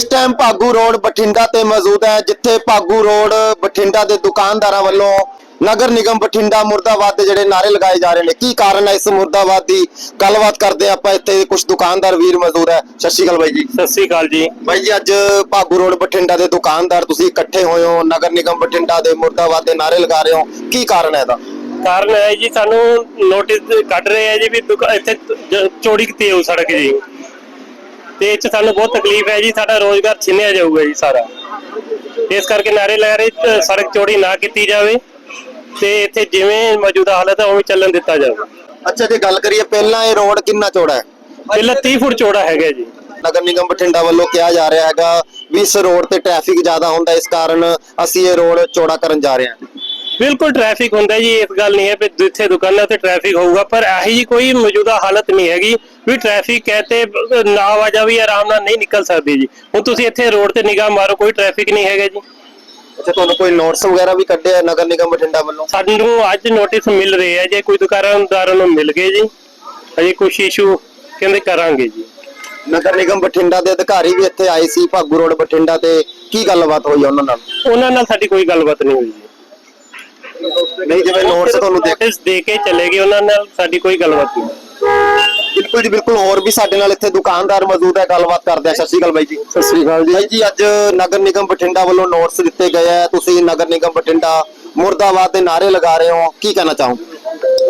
ਇਸ time Bhagu road Bathinda ਤੇ ਮੌਜੂਦ ਹੈ ਜਿੱਥੇ ਭਾਗੂ ਰੋਡ ਬਠਿੰਡਾ ਦੇ ਦੁਕਾਨਦਾਰਾਂ ਵੱਲੋਂ ਨਗਰ ਨਿਗਮ ਬਠਿੰਡਾ ਮੁਰਦਾਬਾਦ ਦੇ ਜਿਹੜੇ ਨਾਰੇ ਲਗਾਏ ਜਾ ਰਹੇ ਨੇ। ਕੀ ਕਾਰਨ ਹੈ ਇਸ ਮੁਰਦਾਬਾਦ ਦੀ? ਗੱਲਬਾਤ ਕਰਦੇ ਹਾਂ ਆਪਾਂ ਇੱਥੇ ਕੁਝ ਦੁਕਾਨਦਾਰ ਵੀਰ ਮੌਜੂਦ ਹੈ। ਸਤਿ ਸ਼੍ਰੀ ਅਕਾਲ ਬਾਈ ਜੀ। ਸਤਿ ਸ੍ਰੀ ਅਕਾਲ ਜੀ। ਬਾਈ ਜੀ ਅੱਜ ਭਾਗੂ ਰੋਡ ਬਠਿੰਡਾ ਦੇ ਦੁਕਾਨਦਾਰ ਤੁਸੀਂ ਇਕੱਠੇ ਹੋਏ ਹੋ ਨਗਰ ਨਿਗਮ ਬਠਿੰਡਾ ਦੇ ਮੁਰਦਾਬਾਦ ਦੇ ਨਾਰੇ ਲਗਾ ਰਹੇ ਹੋ। ਕੀ ਕਾਰਨ ਹੈ ਇਹਦਾ? ਕਾਰਨ ਹੈ ਜੀ ਸਾਨੂੰ ਨੋਟਿਸ ਕੱਢ ਰਹੇ ਆ ਜੀ ਵੀ ਦੁਕਾ- ਇੱਥੇ ਚੋਰੀ ਕੀਤੀ ਹੋਊ ਸੜਕ ਜੀ। ਤੇ ਇਹ ਚ ਸਾਨੂੰ ਬਹੁਤ ਤਕਲੀਫ ਹੈ ਜੀ ਸਾਡਾ ਰੋਜ਼ਗਾਰ ਛਿਨਿਆ ਜਾਊਗਾ ਜੀ ਸਾਰਾ। ਇਸ ਕਰਕੇ ਨਾਰੇ ਲਗਾ ਰਹੇ ਸੜਕ ਚੋਰੀ ਨਾ ਕੀਤੀ ਜਾਵੇ ਤੇ ਇੱਥੇ ਜਿਵੇਂ ਮੌਜੂਦਾ ਹਾਲਤ ਹੈ ਉਵੇਂ ਚੱਲਣ ਦਿੱਤਾ ਜਾਵੇ। ਅੱਛਾ ਜੇ ਗੱਲ ਕਰੀਏ ਪਹਿਲਾਂ ਇਹ ਰੋਡ ਕਿੰਨਾ ਚੌੜਾ ਹੈ? ਪਹਿਲਾਂ 30 ਫੁੱਟ ਚੌੜਾ ਹੈਗਾ ਜੀ। ਨਗਰ ਨਿਗਮ ਬਠਿੰਡਾ ਵੱਲੋਂ ਕਿਹਾ ਜਾ ਰਿਹਾ ਹੈਗਾ ਵੀ ਇਸ ਰੋਡ ਤੇ ਟ੍ਰੈਫਿਕ ਜ਼ਿਆਦਾ ਹੁੰਦਾ ਇਸ ਕਾਰਨ ਅਸੀਂ ਇਹ ਰੋਡ ਚੌੜਾ ਕਰਨ ਜਾ ਰਹੇ ਹਾਂ। ਬਿਲਕੁਲ ਟ੍ਰੈਫਿਕ ਹੁੰਦਾ ਜੀ ਇਸ ਗੱਲ ਨਹੀਂ ਹੈ ਵੀ ਜਿੱਥੇ ਦੁਕਾਨਾਂ ਤੇ ਟ੍ਰੈਫਿਕ ਹੋਊਗਾ ਪਰ ਇਹੀ ਜੀ ਕੋਈ ਮੌਜੂਦਾ ਹਾਲਤ ਨਹੀਂ ਹੈਗੀ ਵੀ ਟ੍ਰੈਫਿਕ ਕਹਤੇ ਨਾ ਆਵਾਜਾ ਵੀ ਆਰਾਮ ਨਾਲ ਨਹੀਂ ਨਿਕਲ ਸਕਦੀ ਜੀ। ਹੁਣ ਤੁਸੀਂ ਇੱਥੇ ਰੋਡ ਤੇ ਨਿਗਾਹ ਮਾਰੋ ਕੋਈ ਟ੍ਰੈਫਿਕ ਨਹੀਂ ਹੈਗਾ ਜੀ। ਅੱਛਾ ਤੁਹਾਨੂੰ ਕੋਈ ਨੋਟਸ ਵਗੈਰਾ ਵੀ ਕੱਢਿਆ ਹੈ ਨਗਰ ਨਿਗਮ ਬਠਿੰਡਾ ਵੱਲੋਂ? ਸਾਨੂੰ ਅੱਜ ਨੋਟਿਸ ਮਿਲ ਰਹੇ ਆ ਜੇ ਕੋਈ ਦੁਕਾਨਦਾਰਾਂ ਨੂੰ ਮਿਲ ਗਏ ਜੀ ਅਜੇ ਕੁਝ ਇਸ਼ੂ ਕਹਿੰਦੇ ਕਰਾਂਗੇ ਜੀ। ਨਗਰ ਨਿਗਮ ਬਠਿੰਡਾ ਦੇ ਅਧਿਕਾਰੀ ਵੀ ਇੱਥੇ ਆਏ ਸੀ ਭਾਗੂ ਰੋਡ ਬਠਿੰਡਾ ਤੇ ਕੀ ਗੱਲਬਾਤ ਹੋਈ ਉਹਨਾਂ ਨਾਲ? ਉਹਨਾਂ ਨਾਲ ਸਾਡੀ ਕੋਈ ਗੱਲਬਾਤ ਨਹੀਂ ਹੋਈ ਨਹੀਂ ਜਿਵੇਂ ਨੋਟਸ ਤੁਹਾਨੂੰ ਦੇਖ ਨੋਟਿਸ ਦੇ ਕੇ ਚਲੇ ਗਏ ਉਹਨਾਂ ਨਾਲ ਸਾਡੀ ਕੋਈ ਗੱਲਬਾਤ ਨਹੀਂ। ਬਿਲਕੁਲ ਜੀ ਬਿਲਕੁਲ ਹੋਰ ਵੀ ਸਾਡੇ ਨਾਲ ਇੱਥੇ ਦੁਕਾਨਦਾਰ ਮੌਜੂਦ ਹੈ ਗੱਲਬਾਤ ਕਰਦੇ ਆ। ਸਤਿ ਸ਼੍ਰੀ ਅਕਾਲ ਬਾਈ ਜੀ। ਸਤਿ ਸ੍ਰੀ ਅਕਾਲ ਜੀ। ਬਾਈ ਜੀ ਅੱਜ ਨਗਰ ਨਿਗਮ ਬਠਿੰਡਾ ਵੱਲੋਂ ਨੋਟਸ ਦਿੱਤੇ ਗਏ ਆ। ਤੁਸੀਂ ਨਗਰ ਨਿਗਮ ਬਠਿੰਡਾ ਮੁਰਦਾਬਾਦ ਦੇ ਨਾਰੇ ਲਗਾ ਰਹੇ ਹੋ। ਕੀ ਕਹਿਣਾ ਚਾਹੋਗੇ?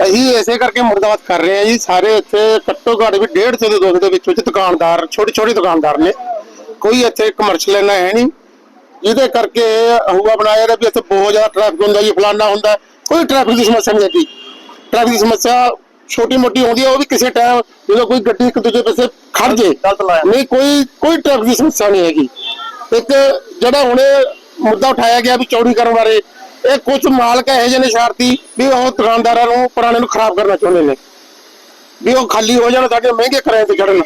ਅਸੀਂ ਇਸੇ ਕਰਕੇ ਮੁਰਦਾਬਾਦ ਕਰ ਰਹੇ ਹਾਂ ਜੀ। ਸਾਰੇ ਇੱਥੇ ਘੱਟੋ ਘੱਟ ਵੀ 150 ਦੇ ਦੁੱਖ ਦੇ ਵਿੱਚ ਵਿੱਚ ਦੁਕਾਨਦਾਰ ਛੋਟੇ ਛੋਟੇ ਦੁਕਾਨਦਾਰ ਨੇ। ਕੋਈ ਇੱਥੇ ਕਮਰਸ਼ੀਅਲ ਇੰਨਾ ਹੈ ਨਹੀਂ। ਜਿਹਦੇ ਕਰਕੇ ਹੂਆ ਬਣਾਇਆ ਦਾ ਵੀ ਇੱਥੇ ਬਹੁਤ ਜ਼ਿਆਦਾ ਟ੍ਰੈਫਿਕ ਹੁੰਦਾ ਜੀ ਫਲਾਨਾ ਹੁੰਦਾ। ਕੋਈ ਟ੍ਰੈਫਿਕ ਦੀ ਸਮੱਸਿਆ ਨਹੀਂ ਹੈਗੀ। ਟ੍ਰੈਫਿਕ ਦੀ ਸਮੱਸਿਆ ਛੋਟੀ ਮੋਟੀ ਹੁੰਦੀ ਹੈ ਉਹ ਵੀ ਕਿਸੇ ਟਾਈਮ ਜਦੋਂ ਕੋਈ ਗੱਡੀ ਇੱਕ ਦੂਜੇ ਪਾਸੇ ਖੜ ਜੇ। ਨਹੀਂ ਕੋਈ ਕੋਈ ਟ੍ਰੈਫਿਕ ਦੀ ਸਮੱਸਿਆ ਨਹੀਂ ਹੈਗੀ। ਇੱਕ ਜਿਹੜਾ ਹੁਣੇ ਮੁੱਦਾ ਉਠਾਇਆ ਗਿਆ ਵੀ ਚੌੜੀ ਕਰਨ ਬਾਰੇ ਇਹ ਕੁਝ ਮਾਲਕ ਇਹੋ ਜਿਹੇ ਨੇ ਸ਼ਰਾਰਤੀ ਵੀ ਉਹ ਦੁਕਾਨਦਾਰਾਂ ਨੂੰ ਪੁਰਾਣੇ ਨੂੰ ਖਰਾਬ ਕਰਨਾ ਚਾਹੁੰਦੇ ਨੇ। ਵੀ ਉਹ ਖਾਲੀ ਹੋ ਜਾਣ ਸਾਡੇ ਮਹਿੰਗੇ ਕਿਰਾਏ ਤੇ ਚੜਨ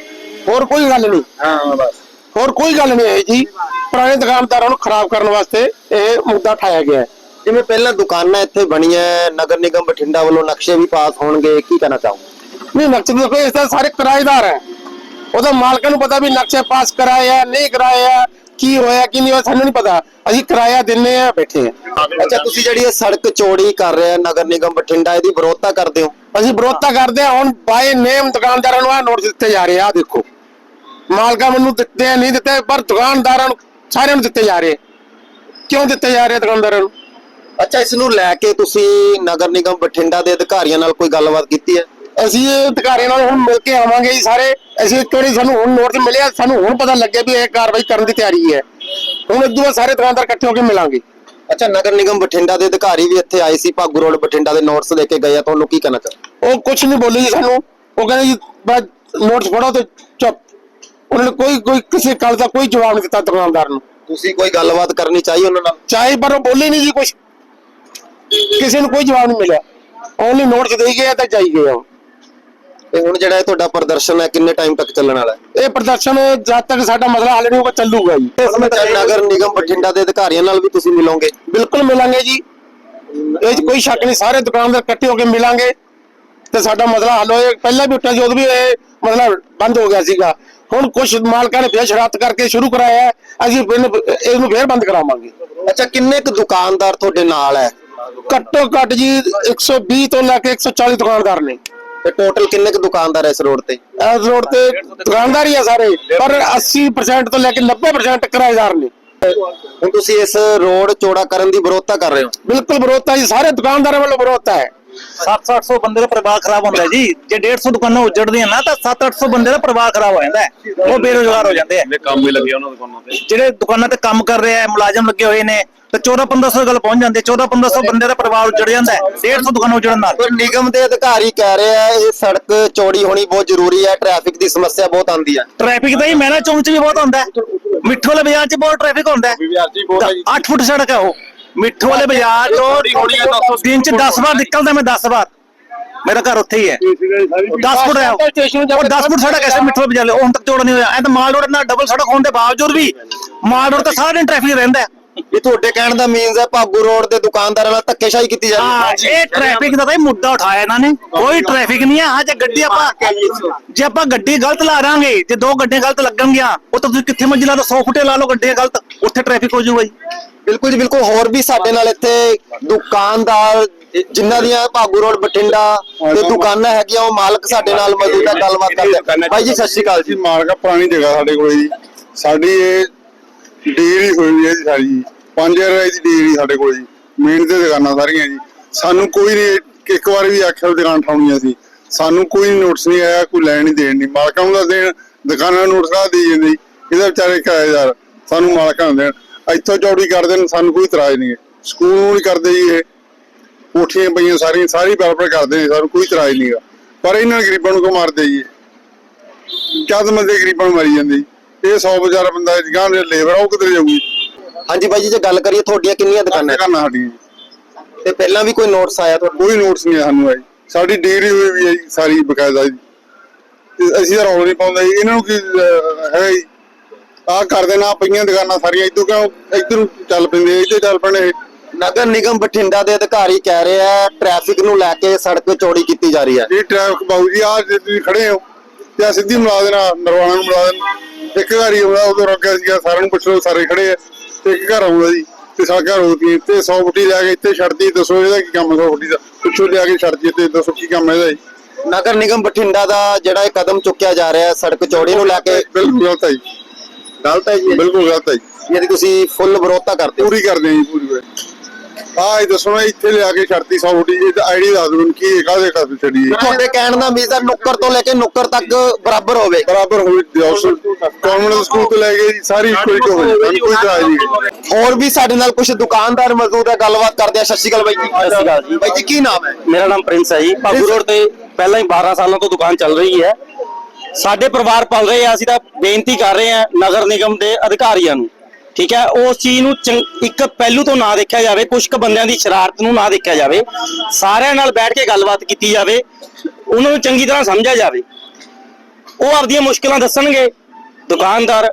ਹੋਰ ਕੋਈ ਗੱਲ ਨਹੀਂ। ਹਾਂ ਬਸ। ਹੋਰ ਕੋਈ ਗੱਲ ਨਹੀਂ ਹੈ ਜੀ। ਪੁਰਾਣੇ ਦੁਕਾਨਦਾਰਾਂ ਨੂੰ ਖਰਾਬ ਕਰਨ ਵਾਸਤੇ ਇਹ ਮੁੱਦਾ ਉਠਾਇਆ ਗਿਆ ਹੈ। ਜਿਵੇਂ ਪਹਿਲਾਂ ਦੁਕਾਨਾਂ ਇੱਥੇ ਬਣੀਆਂ ਨਗਰ ਨਿਗਮ ਬਠਿੰਡਾ ਵੱਲੋਂ ਨਕਸ਼ੇ ਵੀ ਪਾਸ ਹੋਣਗੇ ਕੀ ਕਹਿਣਾ ਚਾਹੋਗੇ? ਨਹੀਂ ਨਕਸ਼ੇ ਦੇਖੋ ਇਸ ਦਾ ਸਾਰੇ ਕਿਰਾਏਦਾਰ ਹੈ। ਉਹਦਾ ਮਾਲਕਾਂ ਨੂੰ ਪਤਾ ਵੀ ਨਕਸ਼ੇ ਪਾਸ ਕਰਾਇਆ ਨਹੀਂ ਕਰਾਇਆ ਕੀ ਹੋਇਆ ਕੀ ਨਹੀਂ ਹੋਇਆ ਸਾਨੂੰ ਨਹੀਂ ਪਤਾ। ਅਸੀਂ ਕਿਰਾਇਆ ਦਿੰਨੇ ਆ ਬੈਠੇ ਆ। ਅੱਛਾ ਤੁਸੀਂ ਜਿਹੜੀ ਇਹ ਸੜਕ ਚੌੜੀ ਕਰ ਰਹੇ ਆ ਨਗਰ ਨਿਗਮ ਬਠਿੰਡਾ ਇਹਦੀ ਵਿਰੋਧਤਾ ਕਰਦੇ ਹੋ? ਅਸੀਂ ਵਿਰੋਧਤਾ ਕਰਦੇ ਹਾਂ ਹੁਣ ਬਾਏ ਨੇਮ ਦੁਕਾਨਦਾਰਾਂ ਨੂੰ ਆ ਨੋਟਿਸ ਦਿੱਤੇ ਜਾ ਰਹੇ ਆ ਦੇਖੋ। ਮਾਲਕਾਂ ਮੈਨੂੰ ਦਿੱਤੇ ਆ, ਨਹੀਂ ਦਿੱਤੇ ਪਰ ਦੁਕਾਨਦਾਰਾਂ ਨੂੰ ਸਾਰਿਆਂ ਨੂੰ ਦਿੱਤੇ ਜਾ ਰਹੇ ਕਿਉਂ ਦਿੱਤੇ ਜਾ ਰਹੇ ਦੁਕਾਨਦਾਰਾਂ ਨੂੰ? ਅੱਛਾ ਇਸ ਨੂੰ ਲੈ ਕੇ ਤੁਸੀਂ ਨਗਰ ਨਿਗਮ ਬਠਿੰਡਾ ਦੇ ਅਧਿਕਾਰੀਆਂ ਨਾਲ ਕੋਈ ਗੱਲਬਾਤ ਕੀਤੀ ਹੈ? ਅਸੀਂ ਇਹ ਅਧਿਕਾਰੀਆਂ ਨਾਲ ਹੁਣ ਮਿਲ ਕੇ ਆਵਾਂਗੇ ਜੀ ਸਾਰੇ। ਅਸੀਂ ਕਿਹੜੀ ਸਾਨੂੰ ਹੁਣ ਨੋਟਿਸ ਮਿਲਿਆ ਸਾਨੂੰ ਹੁਣ ਪਤਾ ਲੱਗਿਆ ਵੀ ਇਹ ਕਾਰਵਾਈ ਕਰਨ ਦੀ ਤਿਆਰੀ ਹੈ। ਹੁਣ ਇਦੋਂ ਸਾਰੇ ਦੁਕਾਨਦਾਰ ਇਕੱਠੇ ਹੋ ਕੇ ਮਿਲਾਂਗੇ। ਅੱਛਾ ਨਗਰ ਨਿਗਮ ਬਠਿੰਡਾ ਦੇ ਅਧਿਕਾਰੀ ਵੀ ਇੱਥੇ ਆਏ ਸੀ ਭਾਗੂ ਰੋਡ ਬਠਿੰਡਾ ਦੇ ਨੋਟਸ ਦੇ ਕੇ ਗਏ ਆ ਤੁਹਾਨੂੰ ਕੀ ਕਹਿਣਾ ਚਾਹੋ ਉਹ ਕੁਝ ਨਹੀਂ ਬੋਲੇ ਜੀ ਸਾਨੂੰ। ਉਹ ਕਹਿੰਦੇ ਜੀ ਬਸ ਨੋਟਿਸ ਫੜੋ ਤੇ ਚੁੱਪ। ਉਹਨਾਂ ਨੇ ਕੋਈ ਕੋਈ ਕਿਸੇ ਗੱਲ ਦਾ ਕੋਈ ਜਵਾਬ ਨਹੀਂ ਦਿੱਤਾ ਦੁਕਾਨਦਾਰ ਨੂੰ। ਤੁਸੀਂ ਕੋਈ ਗੱਲਬਾਤ ਕਰਨੀ ਚਾਹੀ ਉਹਨਾਂ ਨਾਲ? ਚਾਹੇ ਪਰ ਉਹ ਬੋਲੇ ਨਹੀਂ ਜੀ ਕੁਝ ਕਿਸੇ ਨੂੰ ਕੋਈ ਜਵਾਬ ਨਹੀਂ ਮਿਲਿਆ। ਓਨਲੀ ਨੋਟਿਸ ਦੇ ਗਏ ਆ ਤਾਂ ਜਾਈ ਗਏ ਆ। ਤੇ ਹੁਣ ਜਿਹੜਾ ਇਹ ਤੁਹਾਡਾ ਪ੍ਰਦਰਸ਼ਨ ਹੈ ਕਿੰਨੇ ਟਾਈਮ ਤੱਕ ਚੱਲਣ ਵਾਲਾ ਹੈ? ਇਹ ਪ੍ਰਦਰਸ਼ਨ ਜਦ ਤੱਕ ਸਾਡਾ ਮਸਲਾ ਹੱਲ ਨਹੀਂ ਹੋਊਗਾ ਚੱਲੂਗਾ ਜੀ। ਨਗਰ ਨਿਗਮ ਬਠਿੰਡਾ ਦੇ ਅਧਿਕਾਰੀਆਂ ਨਾਲ ਵੀ ਤੁਸੀਂ ਮਿਲੋਗੇ? ਬਿਲਕੁਲ ਮਿਲਾਂਗੇ ਜੀ। ਇਹ 'ਚ ਕੋਈ ਸ਼ੱਕ ਨਹੀਂ ਸਾਰੇ ਦੁਕਾਨਦਾਰ ਇਕੱਠੇ ਹੋ ਕੇ ਮਿਲਾਂਗੇ। ਤੇ ਸਾਡਾ ਮਸਲਾ ਹੱਲ ਹੋਏ। ਪਹਿਲਾਂ ਵੀ ਉੱਠਿਆ ਉਦੋਂ ਵੀ ਇਹ ਮਸਲਾ ਬੰਦ ਹੋ ਗਿਆ ਸੀਗਾ। ਹੁਣ ਕੁਝ ਮਾਲਕਾਂ ਨੇ ਫੇਰ ਸ਼ਰਾਰਤ ਕਰਕੇ ਸ਼ੁਰੂ ਕਰਾਇਆ ਹੈ, ਅਸੀਂ ਇਹਨੂੰ ਇਹਨੂੰ ਫੇਰ ਬੰਦ ਕਰਾਵਾਂਗੇ। ਅੱਛਾ ਕਿੰਨੇ ਕੁ ਦੁਕਾਨਦਾਰ ਤੁਹਾਡੇ ਨਾਲ ਹੈ? ਘੱਟੋ ਘੱਟ ਜੀ 120 ਤੋਂ ਲੈ ਕੇ 140 ਦੁਕਾਨਦਾਰ ਨੇ। ਤੇ ਟੋਟਲ ਕਿੰਨੇ ਕੁ ਦੁਕਾਨਦਾਰ ਹੈ ਇਸ ਰੋਡ ਤੇ? ਇਸ ਰੋਡ ਤੇ ਦੁਕਾਨਦਾਰ ਹੀ ਆ ਸਾਰੇ ਪਰ 80% ਤੋਂ ਲੈ ਕੇ 90% ਕਿਰਾਏਦਾਰ ਨੇ। ਹੁਣ ਤੁਸੀਂ ਇਸ ਰੋਡ ਚੌੜਾ ਕਰਨ ਦੀ ਵਿਰੋਧਤਾ ਕਰ ਰਹੇ ਹੋ? ਬਿਲਕੁਲ ਵਿਰੋਧਤਾ ਜੀ ਸਾਰੇ ਦੁਕਾਨਦਾਰਾਂ ਵੱਲੋਂ ਵਿਰੋਧਤਾ ਹੈ। 7-800 ਬੰਦੇ ਦਾ ਪਰਿਵਾਰ ਖਰਾਬ ਹੁੰਦਾ ਹੈ ਜੀ ਜੇ 150 ਦੁਕਾਨਾਂ ਉਜੜਦੀਆਂ ਨਾ ਤਾਂ 7-800 ਬੰਦੇ ਦਾ ਪਰਿਵਾਰ ਖਰਾਬ ਹੋ ਜਾਂਦਾ ਹੈ। ਉਹ ਬੇਰੋਜ਼ਗਾਰ ਹੋ ਜਾਂਦੇ ਆ ਕੰਮ ਹੀ ਲੱਗੇ ਉਹਨਾਂ ਦੁਕਾਨਾਂ ਤੇ। ਜਿਹੜੇ ਦੁਕਾਨਾਂ ਤੇ ਕੰਮ ਕਰ ਰਹੇ ਆ ਮੁਲਾਜ਼ਮ ਲੱਗੇ ਹੋਏ ਨੇ ਤੇ 14-1500 ਗੱਲ ਪਹੁੰਚ ਜਾਂਦੇ 14-1500 ਬੰਦੇ ਦਾ ਪਰਿਵਾਰ ਉਜੜ ਜਾਂਦਾ ਹੈ। 150 ਦੁਕਾਨਾਂ ਉਜੜਨ ਨਾਲ। ਪਰ ਨਿਗਮ ਦੇ ਅਧਿਕਾਰੀ ਕਹਿ ਰਹੇ ਆ ਇਹ ਸੜਕ ਚੌੜੀ ਹੋਣੀ ਬਹੁਤ ਜ਼ਰੂਰੀ ਹੈ। ਟ੍ਰੈਫਿਕ ਦੀ ਸਮੱਸਿਆ ਬਹੁਤ ਆਉਂਦੀ ਹੈ। ਟ੍ਰੈਫਿਕ ਤਾਂ ਹੀ ਮਹਿਲਾ ਚੌਂਕ 'ਚ ਵੀ ਬਹੁਤ ਹੁੰਦਾ ਹੈ। ਮਿੱਠੂ ਵਾਲੇ ਬਾਜ਼ਾਰ 'ਚ ਬਹੁਤ ਟ੍ਰੈਫਿਕ ਹੁੰਦਾ ਹੈ। 8 ਫੁੱਟ ਸੜਕ ਹੈ ਉਹ। ਮਿੱਠੂ ਵਾਲੇ ਬਾਜ਼ਾਰ ਤੋਂ ਦਿਨ 'ਚ 10 ਵਾਰ ਨਿਕਲਦਾ ਮੈਂ 10 ਵਾਰ। ਮੇਰਾ ਘਰ ਉੱਥੇ ਹੀ ਹੈ। 10 ਫੁੱਟ ਹੈ। ਉਹ 10 ਫੁੱਟ ਸੜਕ ਐਸੇ ਮਿੱਠੂ ਬਾਜ਼ਾਰ ਹੁਣ ਤੱਕ ਚੌੜਾ ਨਹੀਂ ਹੋਇਆ। ਐ ਤਾਂ ਮਾਲ ਰੋਡ ਨਾਲ ਡਬਲ ਸੜਕ ਹੋਣ ਦੇ ਬਾਵਜੂਦ ਵੀ ਮਾਲ ਰੋਡ ਤਾਂ ਸਾਰਾ ਦਿਨ ਟ੍ਰੈਫਿਕ ਰਹਿੰਦਾ ਹੈ। ਵੀ ਤੁਹਾਡੇ ਕਹਿਣ ਦਾ ਮੀਨਸ ਹੈ ਭਾਗੂ ਰੋਡ ਦੇ ਦੁਕਾਨਦਾਰਾਂ ਨਾਲ ਧੱਕੇਸ਼ਾਹੀ ਕੀਤੀ ਜਾ ਰਹੀ ਹਾਂ। ਇਹ ਟ੍ਰੈਫਿਕ ਦਾ ਤਾਂ ਇਹ ਮੁੱਦਾ ਉਠਾਇਆ ਇਹਨਾਂ ਨੇ। ਕੋਈ ਟ੍ਰੈਫਿਕ ਨਹੀਂ ਹੈ। ਹਾਂ ਜੇ ਗੱਡੀ ਆਪਾਂ ਜੇ ਆਪਾਂ ਗੱਡੀ ਗਲਤ ਲਾ ਦਾਂਗੇ ਤੇ ਦੋ ਗੱਡੀਆਂ ਗਲਤ ਲੱਗਣਗੀਆਂ ਉਹ ਤਾਂ ਤੁਸੀਂ ਕਿੱਥੇ ਮੰਜ਼ਿਲਾ ਦਾ 100 ਫੁੱਟੇ ਲਾ ਲਓ ਗੱਡੀਆਂ ਗਲਤ ਉੱਥੇ ਟ੍ਰੈਫਿਕ ਹੋ ਜਾਊਗਾ ਜੀ। ਬਿਲਕੁਲ ਜੀ ਬਿਲਕੁਲ। ਹੋਰ ਵੀ ਸਾਡੇ ਨਾਲ ਇੱਥੇ ਦੁਕਾਨਦਾਰ ਜਿਨ੍ਹਾਂ ਦੀਆਂ ਭਾਗੂ ਰੋਡ ਬਠਿੰਡਾ ਤੇ ਦੁਕਾਨਾਂ ਹੈਗੀਆਂ ਉਹ ਮਾਲਕ ਸਾਡੇ ਨਾਲ ਮੌਜੂਦ ਹੈ ਗੱਲਬਾਤ ਕਰਦੇ ਆ। ਬਾਈ ਜੀ ਸਤਿ ਸ਼੍ਰੀ ਅਕਾਲ ਜੀ। ਮਾਲਕਾ ਪੁਰਾਣੀ ਜਗ੍ਹਾ ਸਾਡੇ ਕੋਲ ਜੀ। ਸਾਡੀ ਇਹ ਡੇਰੀ ਹੋਈ ਹੈ ਜੀ ਸਾਰੀ ਜੀ 5000 ਰੁਪਏ ਦੀ ਡੇਰੀ ਸਾਡੇ ਕੋਲ ਜੀ। ਮੇਨ ਤੇ ਦੁਕਾਨਾਂ ਸਾਰੀਆਂ ਜੀ। ਸਾਨੂੰ ਕੋਈ ਨਹੀਂ ਇੱਕ ਵਾਰ ਵੀ ਆਖਿਆ ਦੁਕਾਨ ਠਾਉਣੀ ਸੀ ਸਾਨੂੰ ਕੋਈ ਨੋਟਿਸ ਨਹੀਂ ਆਇਆ ਕੋਈ ਲੈਣ ਨਹੀਂ ਦੇਣ ਨਹੀਂ ਮਾਲਕਾਂ ਨੂੰ ਤਾਂ ਦੇਣ ਦੁਕਾਨਾਂ ਨੂੰ ਨੋਟਿਸ ਕਾ ਦੇ ਜਾਂਦੇ ਇਹਦਾ ਵਿਚਾਰੇ ਕਿਰਾਏਦਾਰ। ਸਾਨੂੰ ਮਾਲਕਾਂ ਨੂੰ ਦੇਣ। ਇੱਥੋਂ ਚੌੜੀ ਕਰ ਦੇਣ ਸਾਨੂੰ ਕੋਈ ਇਤਰਾਜ਼ ਨਹੀਂ ਸਕੂਲ ਨੂੰ ਨਹੀਂ ਕਰਦੇ ਜੀ ਇਹ। ਕੋਠੀਆਂ ਪਈਆਂ ਸਾਰੀਆਂ ਸਾਰੀ ਬਰਾਬਰ ਕਰਦੇ ਨੇ ਸਾਨੂੰ ਕੋਈ ਇਤਰਾਜ਼ ਨਹੀਂਗਾ ਪਰ ਇਹਨਾਂ ਨੇ ਗਰੀਬਾਂ ਨੂੰ ਕਿਉਂ ਮਾਰਦੇ ਜੀ? ਕਦ ਬੰਦੇ ਗਰੀਬਾਂ ਨੂੰ ਮਾਰੀ ਜਾਂਦੇ ਇਹ 100 ਵਿਚਾਰਾ ਬੰਦਾ ਜਗਾਂ ਦੇ ਲੇਬਰ ਉਹ ਕਿੱਧਰ ਜਾਊਗੀ? ਹਾਂਜੀ ਬਾਈ ਜੀ ਜੇ ਗੱਲ ਕਰੀਏ ਤੁਹਾਡੀਆਂ ਕਿੰਨੀਆਂ ਦੁਕਾਨਾਂ? ਦੁਕਾਨਾਂ ਸਾਡੀਆਂ ਤੇ ਪਹਿਲਾਂ ਵੀ ਕੋਈ ਨੋਟਿਸ ਆਇਆ ਤੁਹਾਨੂੰ ਕੋਈ ਨੋਟਿਸ ਨਹੀਂ ਸਾਨੂੰ ਆਈ ਸਾਡੀ ਡਿਗਰੀ ਹੋਈ ਵੀ ਹੈ ਜੀ ਸਾਰੀ ਬਕਾਇਦਾ ਜੀ। ਅਸੀਂ ਤਾਂ ਰੌਲ ਨਹੀਂ ਪਾਉਂਦੇ ਇਹਨਾਂ ਨੂੰ ਕੀ ਹੈ ਜੀ ਆਹ ਕਰਦੇ ਨਾ ਪਈਆਂ ਦੁਕਾਨਾਂ ਸਾਰੀਆਂ ਇਦੋਂ ਕਿਉਂ ਇੱਧਰ ਚੱਲ ਪੈਂਦੇ ਇੱਧਰ ਚੱਲ ਪੈਣੇ ਨਗਰ ਨਿਗਮ ਬਠਿੰਡਾ ਦੇ ਅਧਿਕਾਰੀ ਕਹਿ ਰਹੇ ਆ ਟ੍ਰੈਫਿਕ ਨੂੰ ਲੈ ਕੇ ਸੜਕ ਚੌੜੀ ਕੀਤੀ ਜਾ ਰਹੀ ਹੈ। ਇਹ ਟ੍ਰੈਫਿਕ ਬਾਬੂ ਜੀ ਆ ਤੁਸੀਂ ਖੜੇ ਹੋ ਤੇ ਆ ਸਿੱਧੀ ਮਿਲਾ ਦੇਣਾ ਨਰਵਾਣਾ ਨੂੰ ਮਿਲਾ ਦੇਣਾ ਇੱਕ ਘਰ ਹੀ ਆਉਂਦਾ ਉਦੋਂ ਰੋਕਿਆ ਸੀਗਾ ਸਾਰਿਆਂ ਨੂੰ ਪੁੱਛ ਲਓ ਸਾਰੇ ਖੜੇ ਆ ਤੇ ਇੱਕ ਘਰ ਆਉਂਦਾ ਜੀ ਤੇ ਸਾਡਾ ਘਰ ਰੋਕਦੀ ਤੇ 100 ਫੁੱਟੀ ਲੈ ਕੇ ਇੱਥੇ ਛੱਡਦੀ ਦੱਸੋ ਇਹਦਾ ਕੀ ਕੰਮ 100 ਫੁੱਟੀ ਦਾ ਪਿੱਛੋਂ ਲਿਆ ਕੇ ਛੱਡਦੀ ਤੇ ਦੱਸੋ ਕੀ ਕੰਮ ਇਹਦਾ ਜੀ। ਨਗਰ ਨਿਗਮ ਬਠਿੰਡਾ ਦਾ ਜਿਹੜਾ ਇਹ ਕਦਮ ਚੁੱਕਿਆ ਜਾ ਰਿਹਾ ਸੜਕ ਚੌੜੀ ਨੂੰ ਲੈ ਕੇ ਬਿਲਕੁਲ ਗਲਤ ਹੈ ਜੀ। ਗਲਤ ਹੈ ਜੀ। ਬਿਲਕੁਲ ਗਲਤ ਹੈ ਜੀ। ਇਹਦੀ ਤੁਸੀਂ ਫੁੱਲ ਵਿਰੋਧਤਾ ਕਰਦੇ ਹੋ। ਪੂਰੀ ਕਰਦੇ ਹਾਂ ਜੀ ਪੂਰੀ ਆ ਇਹ ਦੱਸੋ ਨਾ ਇੱਥੇ ਲਿਆ ਕੇ ਛੱਡਤੀ 100 ਫੁੱਟੀ ਇਹ ਤਾਂ ਆਈਡੀ ਦੱਸ ਮੈਨੂੰ ਕੀ ਹੈ ਕਾਹਦੇ ਖਾਤਰ ਛੱਡੀ ਤੁਹਾਡੇ ਕਹਿਣ ਦਾ ਮੀਜ਼ਾ ਨੁੱਕਰ ਤੋਂ ਲੈ ਕੇ ਨੁੱਕਰ ਤੱਕ ਬਰਾਬਰ ਹੋਵੇ। ਬਰਾਬਰ ਹੋਵੇ ਗਵਰਨਮੈਂਟ ਸਕੂਲ ਤੋਂ ਲੈ ਕੇ ਜੀ ਸਾਰੀ ਇੱਕੋ ਇੱਕ ਹੋਵੇ ਸਾਨੂੰ ਕੋਈ ਇਤਰਾਜ਼ ਨਹੀਂ ਹੋਰ ਵੀ ਸਾਡੇ ਨਾਲ ਕੁਝ ਦੁਕਾਨਦਾਰ ਮੌਜੂਦ ਹੈ ਗੱਲਬਾਤ ਕਰਦੇ ਆ। ਸਤਿ ਸ਼੍ਰੀ ਅਕਾਲ ਬਾਈ ਜੀ। ਸਤਿ ਸ਼੍ਰੀ ਅਕਾਲ ਜੀ। ਬਾਈ ਜੀ ਕੀ ਨਾਮ ਹੈ? ਮੇਰਾ ਨਾਮ ਪ੍ਰਿੰਸ ਹੈ ਜੀ। ਭਾਗੂ ਰੋਡ ਤੇ ਪਹਿਲਾਂ ਹੀ 12 ਸਾਲਾਂ ਤੋਂ ਦੁਕਾਨ ਚੱਲ ਰਹੀ ਹੈ। ਸਾਡੇ ਪਰਿਵਾਰ ਪਲ ਰਹੇ ਆ, ਅਸੀਂ ਤਾਂ ਬੇਨਤੀ ਕਰ ਰਹੇ ਆ ਨਗਰ ਨਿਗਮ ਦੇ ਅਧਿਕਾਰੀਆਂ ਨੂੰ, ਠੀਕ ਹੈ? ਉਸ ਚੀਜ਼ ਨੂੰ ਚੰਗ- ਇੱਕ ਪਹਿਲੂ ਤੋਂ ਨਾ ਦੇਖਿਆ ਜਾਵੇ ਕੁਝ ਕੁ ਬੰਦਿਆਂ ਦੀ ਸ਼ਰਾਰਤ ਨੂੰ ਨਾ ਦੇਖਿਆ ਜਾਵੇ, ਸਾਰਿਆਂ ਨਾਲ ਬੈਠ ਕੇ ਗੱਲਬਾਤ ਕੀਤੀ ਜਾਵੇ, ਉਹਨਾਂ ਨੂੰ ਚੰਗੀ ਤਰ੍ਹਾਂ ਸਮਝਿਆ ਜਾਵੇ। ਉਹ ਆਪਦੀਆਂ ਮੁਸ਼ਕਲਾਂ ਦੱਸਣਗੇ, ਦੁਕਾਨਦਾਰ,